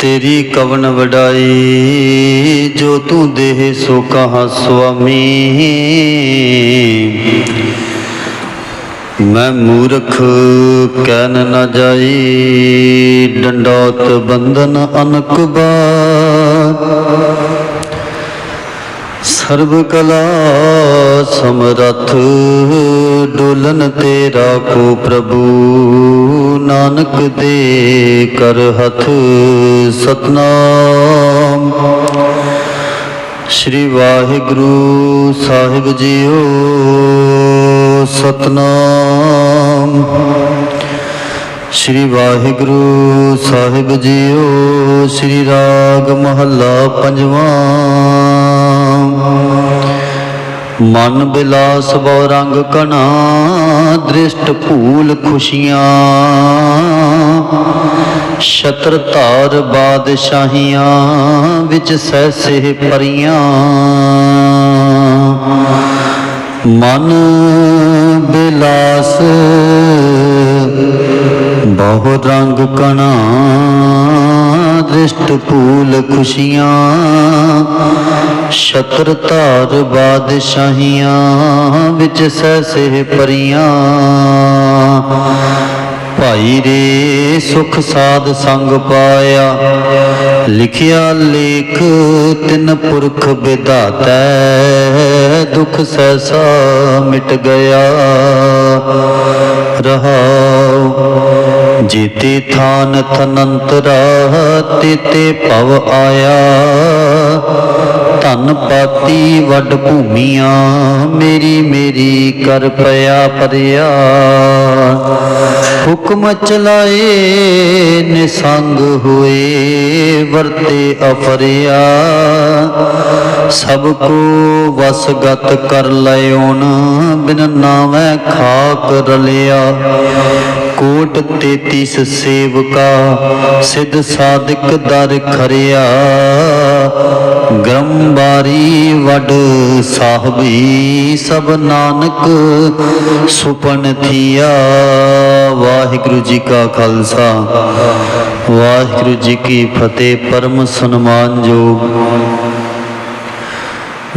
ਤੇਰੀ ਕਵਨ ਵਡਾਈ, ਜੋ ਤੂੰ ਦੇਹ ਸੋ ਕਹਾ ਸੁਆਮੀ। ਮੈਂ ਮੂਰਖ ਕਹਿਨ ਨਾ ਜਾਈ, ਡੰਡੋਤ ਬੰਧਨ ਅਨਕ ਬਾਰ ਸਰਬ ਕਲਾ ਸਮਰਥ ਡੋਲਨ ਤੇਰਾ ਕੋ ਪ੍ਰਭੂ। ਨਾਨਕ ਦੇ ਕਰ ਹੱਥ ਸਤਨਾਮ। ਸ੍ਰੀ ਵਾਹਿਗੁਰੂ ਸਾਹਿਬ ਜੀਓ ਸਤਨਾਮ। ਸ੍ਰੀ ਵਾਹਿਗੁਰੂ ਸਾਹਿਬ ਜੀਓ, ਸ੍ਰੀ ਰਾਗ ਮਹੱਲਾ ਪੰਜਵਾਂ। ਮਨ ਬਿਲਾਸ ਬਉ ਰੰਗ ਕਣਾ, ਦ੍ਰਿਸ਼ਟ ਭੂਲ ਖੁਸ਼ੀਆਂ। ਛਤਰ ਧਾਰ ਬਾਦਸ਼ਾਹੀਆਂ ਵਿੱਚ ਸਹਿਸੇ ਪਰੀਆਂ ਮਨ ਬਿਲਾਸ ਬਹੁ ਰੰਗ ਕਣਾ ਦ੍ਰਿਸ਼ਟ ਭੂਲ ਖੁਸ਼ੀਆਂ ਸ਼ਤਰ ਧਾਰ ਬਾਦਸ਼ਾਹੀਆਂ ਵਿੱਚ ਸਹਿਸੇ ਪਰੀਆਂ ਭਾਈ ਰੇ ਸੁਖ ਸਾਧ ਸੰਗ ਪਾਇਆ ਲਿਖਿਆ ਲੇਖ ਤਿੰਨ ਪੁਰਖ ਵਿਧਾਤੈ ਦੁਖ ਸੈਸਾ ਮਿਟ ਗਿਆ ਰਹਾਉ ਜੀਤੇ ਥਾਨ ਥਨੰਤਰਾ ਤੇਤੇ ਭਵ ਆਇਆ। ਧਨ ਪਾਤੀ ਵੱਡ ਭੂਮੀਆਂ, ਮੇਰੀ ਮੇਰੀ ਕਰ ਪਿਆ ਪਰਿਆ। ਹੁਕਮ ਚਲਾਏ ਨਿਸੰਗ ਹੋਏ, ਵਰਤੇ ਅਫਰਿਆ। ਸਭ ਕੋ ਵਸਗਤ ਕਰ ਲਿਓਨ ਬਿਨ ਨਾਮੈ ਖਾਕ ਰਲਿਆ। ਕੋਟ 33 ਸੇਵਕਾ, ਸਿੱਧ ਸਾਧਕ ਦਰ ਖਰਿਆ। ਗ੍ਰੰਬਾਰੀ ਵੱਡ ਸਾਹਿਬੀ ਸਭ ਨਾਨਕ ਸੁਪਨ ਥੀਆ। ਵਾਹਿਗੁਰੂ ਜੀ ਕਾ ਖਾਲਸਾ, ਵਾਹਿਗੁਰੂ ਜੀ ਕੀ ਫਤਿਹ, ਪਰਮ ਸਨਮਾਨਯੋਗ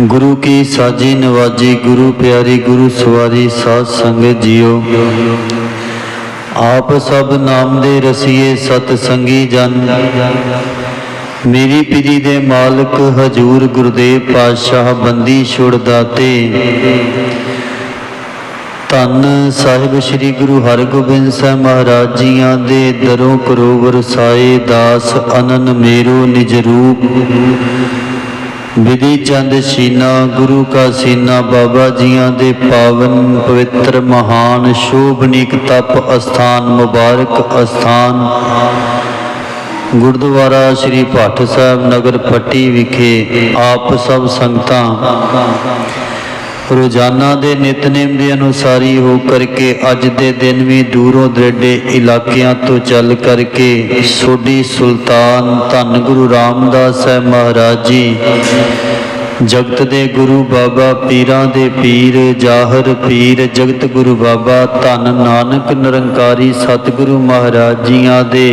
ਗੁਰੂ ਕੀ ਸਾਜੀ ਨਵਾਜੀ, ਗੁਰੂ ਪਿਆਰੀ, ਗੁਰੂ ਸਵਾਰੀ, ਸਾਧ ਸੰਗਤ ਜੀਓ। ਆਪ ਸਭ ਨਾਮ ਦੇ ਰਸੀਏ ਸਤ ਸੰਗੀ ਜਨ। ਮੇਰੀ ਪੀਰੀ ਦੇ ਮਾਲਕ ਹਜੂਰ ਗੁਰਦੇਵ ਪਾਤਸ਼ਾਹ ਬੰਦੀ ਛੁੜ ਦਾਤੇ। ਧੰਨ ਸਾਹਿਬ ਸ੍ਰੀ ਗੁਰੂ ਹਰਗੋਬਿੰਦ ਸਾਹਿਬ ਮਹਾਰਾਜ ਜੀਆਂ ਦੇ ਦਰੋਂ ਕਰੋਵਰ ਸਾਏ ਦਾਸ ਅਨਨ ਮੇਰੋ ਨਿਜ ਰੂਪ। ਵਿਧੀ ਚੰਦ ਸੀਨਾ, ਗੁਰੂ ਕਾ ਸੀਨਾ, ਬਾਬਾ ਜੀਆਂ ਦੇ ਪਾਵਨ, ਪਵਿੱਤਰ, ਮਹਾਨ ਸ਼ੋਭਨੀਕ ਤਪ, ਅਸਥਾਨ, ਮੁਬਾਰਕ ਅਸਥਾਨ। ਗੁਰਦੁਆਰਾ ਸ੍ਰੀ ਭੱਟ ਸਾਹਿਬ ਨਗਰ ਪੱਟੀ ਵਿਖੇ ਆਪ ਸਭ ਸੰਗਤਾਂ ਰੋਜ਼ਾਨਾ ਦੇ ਨਿਤਨੇਮ ਦੇ ਅਨੁਸਾਰੀ ਹੋ ਕਰਕੇ ਅੱਜ ਦੇ ਦਿਨ ਵੀ ਦੂਰੋਂ ਦਰੇਡੇ ਇਲਾਕਿਆਂ ਤੋਂ ਚੱਲ ਕਰਕੇ ਸੋਢੀ ਸੁਲਤਾਨ ਧੰਨ ਗੁਰੂ ਰਾਮਦਾਸ ਸਾਹਿਬ ਮਹਾਰਾਜ ਜੀ, ਜਗਤ ਦੇ ਗੁਰੂ ਬਾਬਾ ਪੀਰਾਂ ਦੇ ਪੀਰ, ਜਾਹਰ ਪੀਰ, ਜਗਤ ਗੁਰੂ ਬਾਬਾ ਧੰਨ ਨਾਨਕ, ਨਿਰੰਕਾਰੀ ਸਤਿਗੁਰੂ ਮਹਾਰਾਜ ਜੀਆਂ ਦੇ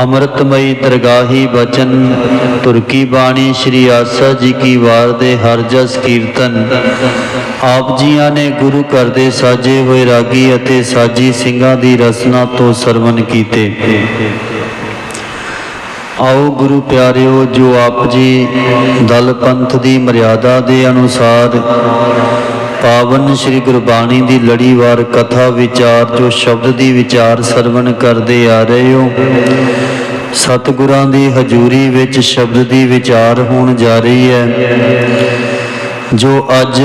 ਅੰਮ੍ਰਿਤਮਈ ਦਰਗਾਹੀ ਬਚਨ ਤੁਰਕੀ ਬਾਣੀ ਸ੍ਰੀ ਆਸਾ ਜੀ ਕੀ ਵਾਰ ਦੇ ਹਰ ਜਸ ਕੀਰਤਨ। ਆਪ ਜੀਆਂ ਨੇ ਗੁਰੂ ਘਰ ਦੇ ਸਾਜੇ ਹੋਏ ਰਾਗੀ ਅਤੇ ਸਾਜੀ ਸਿੰਘਾਂ ਦੀ ਰਸਨਾ ਤੋਂ ਸਰਵਨ ਕੀਤੇ। ਆਓ ਗੁਰੂ ਪਿਆਰਿਓ, ਜੋ ਆਪ ਜੀ ਦਲ ਪੰਥ ਦੀ ਮਰਿਆਦਾ ਦੇ ਅਨੁਸਾਰ ਪਾਵਨ ਸ੍ਰੀ ਗੁਰਬਾਣੀ ਦੀ ਲੜੀਵਾਰ ਕਥਾ ਵਿਚਾਰ, ਜੋ ਸ਼ਬਦ ਦੀ ਵਿਚਾਰ ਸਰਵਣ ਕਰਦੇ ਆ ਰਹੇ ਹੋ। ਸਤਿਗੁਰਾਂ ਦੀ ਹਜ਼ੂਰੀ ਵਿੱਚ ਸ਼ਬਦ ਦੀ ਵਿਚਾਰ ਹੋਣ ਜਾ ਰਹੀ ਹੈ। ਜੋ ਅੱਜ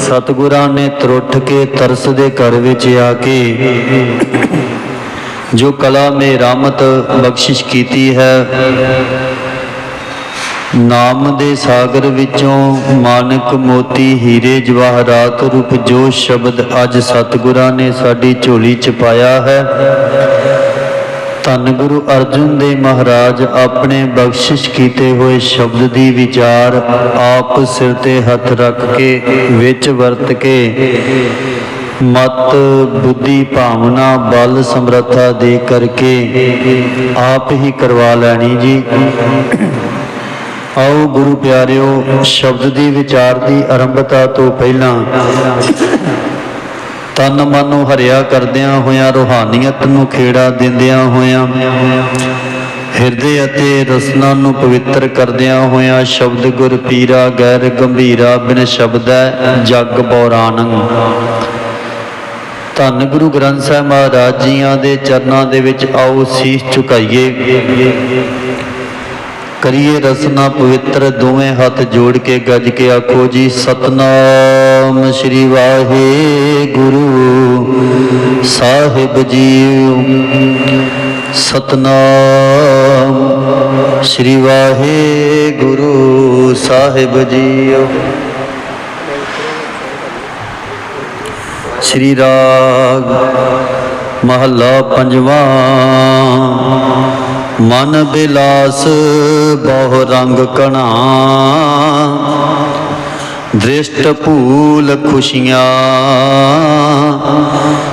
ਸਤਿਗੁਰਾਂ ਨੇ ਤਰੁੱਠ ਕੇ ਤਰਸ ਦੇ ਘਰ ਵਿੱਚ ਆ ਕੇ, ਜੋ ਕਲਾ ਮੇ ਰਾਮਤ ਬਖਸ਼ਿਸ਼ ਕੀਤੀ ਹੈ ਨਾਮ ਦੇ ਸਾਗਰ ਵਿੱਚੋਂ ਮਾਨਕ ਮੋਤੀ ਹੀਰੇ ਜਵਾਹਰਾਤ ਰੂਪ ਜੋ ਸ਼ਬਦ ਅੱਜ ਸਤਿਗੁਰਾਂ ਨੇ ਸਾਡੀ ਝੋਲੀ ਚ ਪਾਇਆ ਹੈ। ਧੰਨ ਗੁਰੂ ਅਰਜਨ ਦੇ ਮਹਾਰਾਜ ਆਪਣੇ ਬਖਸ਼ਿਸ਼ ਕੀਤੇ ਹੋਏ ਸ਼ਬਦ ਦੀ ਵਿਚਾਰ ਆਪ ਸਿਰ ਤੇ ਹੱਥ ਰੱਖ ਕੇ, ਵਿੱਚ ਵਰਤ ਕੇ, ਮਤ, ਬੁੱਧੀ, ਭਾਵਨਾ, ਬਲ, ਸਮਰੱਥਾ ਦੇ ਕਰਕੇ ਆਪ ਹੀ ਕਰਵਾ ਲੈਣੀ ਜੀ। ਆਓ ਗੁਰੂ ਪਿਆਰਿਓ, ਸ਼ਬਦ ਦੀ ਵਿਚਾਰ ਦੀ ਆਰੰਭਤਾ ਤੋਂ ਪਹਿਲਾਂ ਤਨ ਮਨ ਨੂੰ ਹਰਿਆ ਕਰਦਿਆਂ ਹੋਇਆਂ, ਰੋਹਾਨੀਅਤ ਨੂੰ ਖੇੜਾ ਦਿੰਦਿਆਂ ਹੋਇਆਂ, ਹਿਰਦੇ ਅਤੇ ਰਸਨਾ ਨੂੰ ਪਵਿੱਤਰ ਕਰਦਿਆਂ ਹੋਇਆਂ, ਸ਼ਬਦ ਗੁਰ ਪੀਰਾ ਗੈਰ ਗੰਭੀਰਾ ਬਿਨ ਸ਼ਬਦੈ ਜਗ ਬੌਰਾਨੰ। ਧੰਨ ਗੁਰੂ ਗ੍ਰੰਥ ਸਾਹਿਬ ਮਹਾਰਾਜ ਜੀਆਂ ਦੇ ਚਰਨਾਂ ਦੇ ਵਿੱਚ ਆਓ ਸੀਸ ਝੁਕਾਈਏ। ਕਰੀਏ ਰਸਨਾ ਪਵਿੱਤਰ, ਦੋਵੇਂ ਹੱਥ ਜੋੜ ਕੇ ਗੱਜ ਕੇ ਆਖੋ ਜੀ, ਸਤਨਾਮ ਸ੍ਰੀ ਵਾਹਿਗੁਰੂ। ਸਾਹਿਬ ਜੀ ਸਤਨਾਮ ਸ੍ਰੀ ਵਾਹਿਗੁਰੂ। ਸਾਹਿਬ ਜੀ ਸ੍ਰੀ ਰਾਗ ਮਹੱਲਾ ਪੰਜਵਾਂ। ਮਨ ਬਿਲਾਸ ਬਹੁ ਰੰਗ ਕਣਾ। ਦ੍ਰਿਸ਼ਟ ਭੂਲ ਖੁਸ਼ੀਆਂ।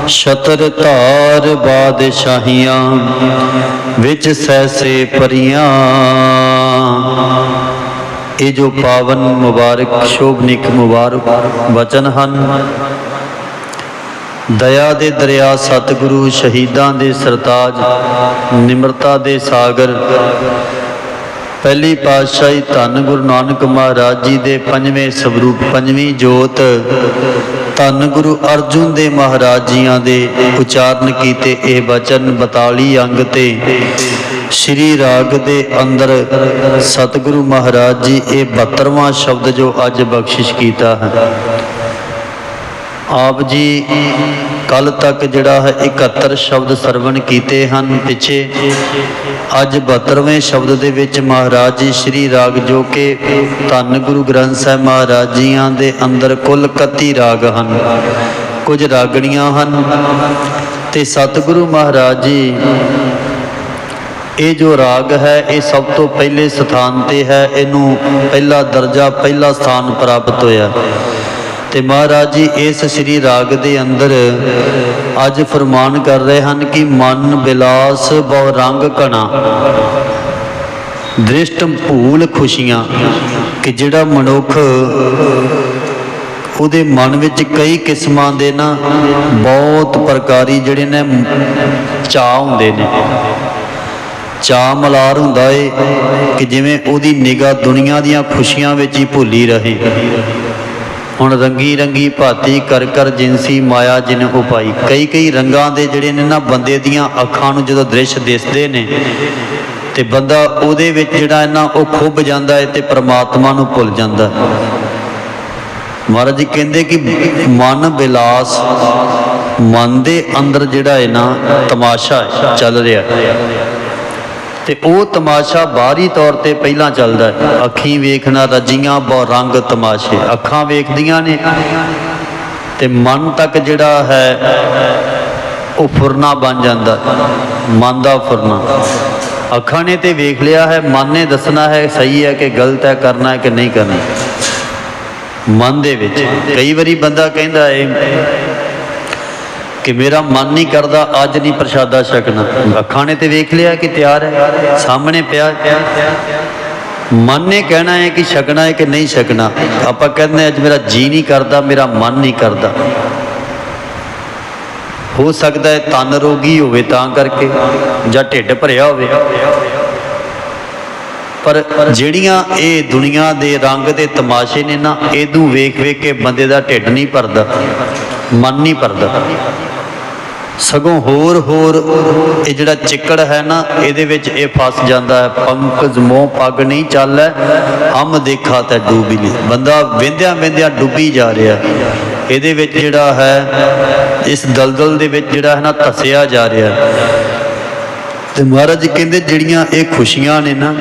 ਛਤਰ ਧਾਰ ਬਾਦਸ਼ਾਹੀਆਂ ਵਿੱਚ ਸੈਸੇ ਪਰੀਆਂ। ਇਹ ਜੋ ਪਾਵਨ ਮੁਬਾਰਕ, ਸ਼ੋਭਨਿਕ ਮੁਬਾਰਕ ਵਚਨ ਹਨ ਦਇਆ ਦੇ ਦਰਿਆ, ਸਤਿਗੁਰੂ ਸ਼ਹੀਦਾਂ ਦੇ ਸਰਤਾਜ, ਨਿਮਰਤਾ ਦੇ ਸਾਗਰ। ਪਹਿਲੀ ਪਾਤਸ਼ਾਹੀ ਧੰਨ ਗੁਰੂ ਨਾਨਕ ਮਹਾਰਾਜ ਜੀ ਦੇ ਪੰਜਵੇਂ ਸਵਰੂਪ, ਪੰਜਵੀਂ ਜੋਤ, ਧੰਨ ਗੁਰੂ ਅਰਜੁਨ ਦੇ ਮਹਾਰਾਜ ਜੀਆਂ ਦੇ ਉਚਾਰਨ ਕੀਤੇ ਇਹ ਬਚਨ 42 ਅੰਗ ਤੇ ਸ਼੍ਰੀ ਰਾਗ ਦੇ ਅੰਦਰ ਸਤਿਗੁਰੂ ਮਹਾਰਾਜ ਜੀ ਇਹ 72ਵਾਂ ਸ਼ਬਦ ਜੋ ਅੱਜ ਬਖਸ਼ਿਸ਼ ਕੀਤਾ ਹੈ। ਆਪ ਜੀ ਕੱਲ ਤੱਕ ਜਿਹੜਾ ਹੈ 71 ਸ਼ਬਦ ਸਰਵਣ ਕੀਤੇ ਹਨ। ਪਿੱਛੇ ਅੱਜ 72ਵੇਂ ਸ਼ਬਦ ਦੇ ਵਿੱਚ ਮਹਾਰਾਜ ਜੀ ਸ਼੍ਰੀ ਰਾਗ ਜੋ ਕਿ ਧੰਨ ਗੁਰੂ ਗ੍ਰੰਥ ਸਾਹਿਬ ਮਹਾਰਾਜ ਜੀਆਂ ਦੇ ਅੰਦਰ ਕੁੱਲ 31 ਰਾਗ ਹਨ। ਕੁਝ ਰਾਗਣੀਆਂ ਹਨ ਤੇ ਸਤਿਗੁਰੂ ਮਹਾਰਾਜ ਜੀ, ਇਹ ਜੋ ਰਾਗ ਹੈ, ਇਹ ਸਭ ਤੋਂ ਪਹਿਲੇ ਸਥਾਨ ਤੇ ਹੈ। ਇਹਨੂੰ ਪਹਿਲਾ ਦਰਜਾ, ਪਹਿਲਾ ਸਥਾਨ ਪ੍ਰਾਪਤ ਹੋਇਆ। ਤੇ ਮਹਾਰਾਜ ਜੀ, ਇਸ ਸ੍ਰੀ ਰਾਗ ਦੇ ਅੰਦਰ ਅੱਜ ਫਰਮਾਨ ਕਰ ਰਹੇ ਹਨ ਕਿ ਮਨ ਬਿਲਾਸ ਬਹੁ ਰੰਗ ਕਣਾ ਦ੍ਰਿਸ਼ਟ ਭੂਲ ਖੁਸ਼ੀਆਂ, ਕਿ ਜਿਹੜਾ ਮਨੁੱਖ ਉਹਦੇ ਮਨ ਵਿੱਚ ਕਈ ਕਿਸਮਾਂ ਦੇ ਨਾ ਬਹੁਤ ਪ੍ਰਕਾਰੀ ਜਿਹੜੇ ਨੇ ਚਾਹ ਹੁੰਦੇ ਨੇ। ਚਾਹ ਮਲਾਰ ਹੁੰਦਾ ਏ ਕਿ ਜਿਵੇਂ ਉਹਦੀ ਨਿਗਾਹ ਦੁਨੀਆ ਦੀਆਂ ਖੁਸ਼ੀਆਂ ਵਿੱਚ ਹੀ ਭੁੱਲੀ ਰਹੇ। ਹੁਣ ਰੰਗੀ ਰੰਗੀ ਭਾਤੀ ਕਰ ਕਰ ਜਿੰਸੀ ਮਾਇਆ ਜਿਨ ਉਪਾਈ ਕਈ ਕਈ ਰੰਗਾਂ ਦੇ ਜਿਹੜੇ ਨੇ ਨਾ ਬੰਦੇ ਦੀਆਂ ਅੱਖਾਂ ਨੂੰ ਜਦੋਂ ਦ੍ਰਿਸ਼ ਦਿਸਦੇ ਨੇ ਤੇ ਬੰਦਾ ਉਹਦੇ ਵਿੱਚ ਜਿਹੜਾ ਹੈ ਨਾ ਉਹ ਖੁੱਭ ਜਾਂਦਾ ਹੈ ਤੇ ਪ੍ਰਮਾਤਮਾ ਨੂੰ ਭੁੱਲ ਜਾਂਦਾ ਮਹਾਰਾਜ ਜੀ ਕਹਿੰਦੇ ਕਿ ਮਨ ਬਿਲਾਸ, ਮਨ ਦੇ ਅੰਦਰ ਜਿਹੜਾ ਹੈ ਨਾ ਤਮਾਸ਼ਾ ਚੱਲ ਰਿਹਾ ਹੈ। ਤੇ ਉਹ ਤਮਾਸ਼ਾ ਬਾਹਰੀ ਤੌਰ ਤੇ ਪਹਿਲਾਂ ਚੱਲਦਾ ਹੈ। ਅੱਖੀਂ ਵੇਖਣਾ ਰਜੀਆਂ ਬਹੁ ਰੰਗ ਤਮਾਸ਼ੇ। ਅੱਖਾਂ ਵੇਖਦੀਆਂ ਨੇ ਤੇ ਮਨ ਤੱਕ ਜਿਹੜਾ ਹੈ, ਉਹ ਫੁਰਨਾ ਬਣ ਜਾਂਦਾ ਮਨ ਦਾ ਫੁਰਨਾ। ਅੱਖਾਂ ਨੇ ਤੇ ਵੇਖ ਲਿਆ ਹੈ, ਮਨ ਨੇ ਦੱਸਣਾ ਹੈ, ਸਹੀ ਹੈ ਕਿ ਗਲਤ ਹੈ, ਕਰਨਾ ਹੈ ਕਿ ਨਹੀਂ ਕਰਨਾ। ਮਨ ਦੇ ਵਿੱਚ ਕਈ ਵਾਰੀ ਬੰਦਾ ਕਹਿੰਦਾ ਹੈ ਕਿ ਮੇਰਾ ਮਨ ਨਹੀਂ ਕਰਦਾ, ਅੱਜ ਨਹੀਂ ਪ੍ਰਸ਼ਾਦਾ ਛਕਣਾ। ਅੱਖਾਂ ਨੇ ਤੇ ਵੇਖ ਲਿਆ ਕਿ ਤਿਆਰ ਹੈ, ਸਾਹਮਣੇ ਪਿਆ। ਮਨ ਨੇ ਕਹਿਣਾ ਹੈ ਕਿ ਛਕਣਾ ਹੈ ਕਿ ਨਹੀਂ ਛਕਣਾ। ਆਪਾਂ ਕਹਿੰਦੇ ਅੱਜ ਮੇਰਾ ਜੀ ਨਹੀਂ ਕਰਦਾ, ਮੇਰਾ ਮਨ ਨਹੀਂ ਕਰਦਾ। ਹੋ ਸਕਦਾ ਹੈ ਤਨ ਰੋਗੀ ਹੋਵੇ ਤਾਂ ਕਰਕੇ, ਜਾਂ ਢਿੱਡ ਭਰਿਆ ਹੋਵੇ। ਪਰ ਜਿਹੜੀਆਂ ਇਹ ਦੁਨੀਆ ਦੇ ਰੰਗ ਦੇ ਤਮਾਸ਼ੇ ਨੇ ਨਾ, ਇਹਦੂ ਵੇਖ ਵੇਖ ਕੇ ਬੰਦੇ ਦਾ ਢਿੱਡ ਨਹੀਂ ਭਰਦਾ, ਮਨ ਨਹੀਂ ਭਰਦਾ। ਸਗੋਂ ਹੋਰ ਹੋਰ ਇਹ ਜਿਹੜਾ ਚਿੱਕੜ ਹੈ ਨਾ, ਇਹਦੇ ਵਿੱਚ ਇਹ ਫਸ ਜਾਂਦਾ ਹੈ। ਪੰਕਜ ਮੋਹ ਪੱਗ ਨਹੀਂ ਚੱਲੈ ਹਮ ਦੇਖਾ ਤਾਂ ਡੂਬੀ ਲਈ ਬੰਦਾ ਵਿੰਦਿਆਂ ਵਿੰਦਿਆਂ ਡੁੱਬੀ ਜਾ ਰਿਹਾ ਇਹਦੇ ਵਿੱਚ ਜਿਹੜਾ ਹੈ, ਇਸ ਦਲਦਲ ਦੇ ਵਿੱਚ ਜਿਹੜਾ ਹੈ ਨਾ, ਧਸਿਆ ਜਾ ਰਿਹਾ ਤੇ ਮਹਾਰਾਜ ਜੀ ਕਹਿੰਦੇ ਜਿਹੜੀਆਂ ਇਹ ਖੁਸ਼ੀਆਂ ਨੇ ਨਾ,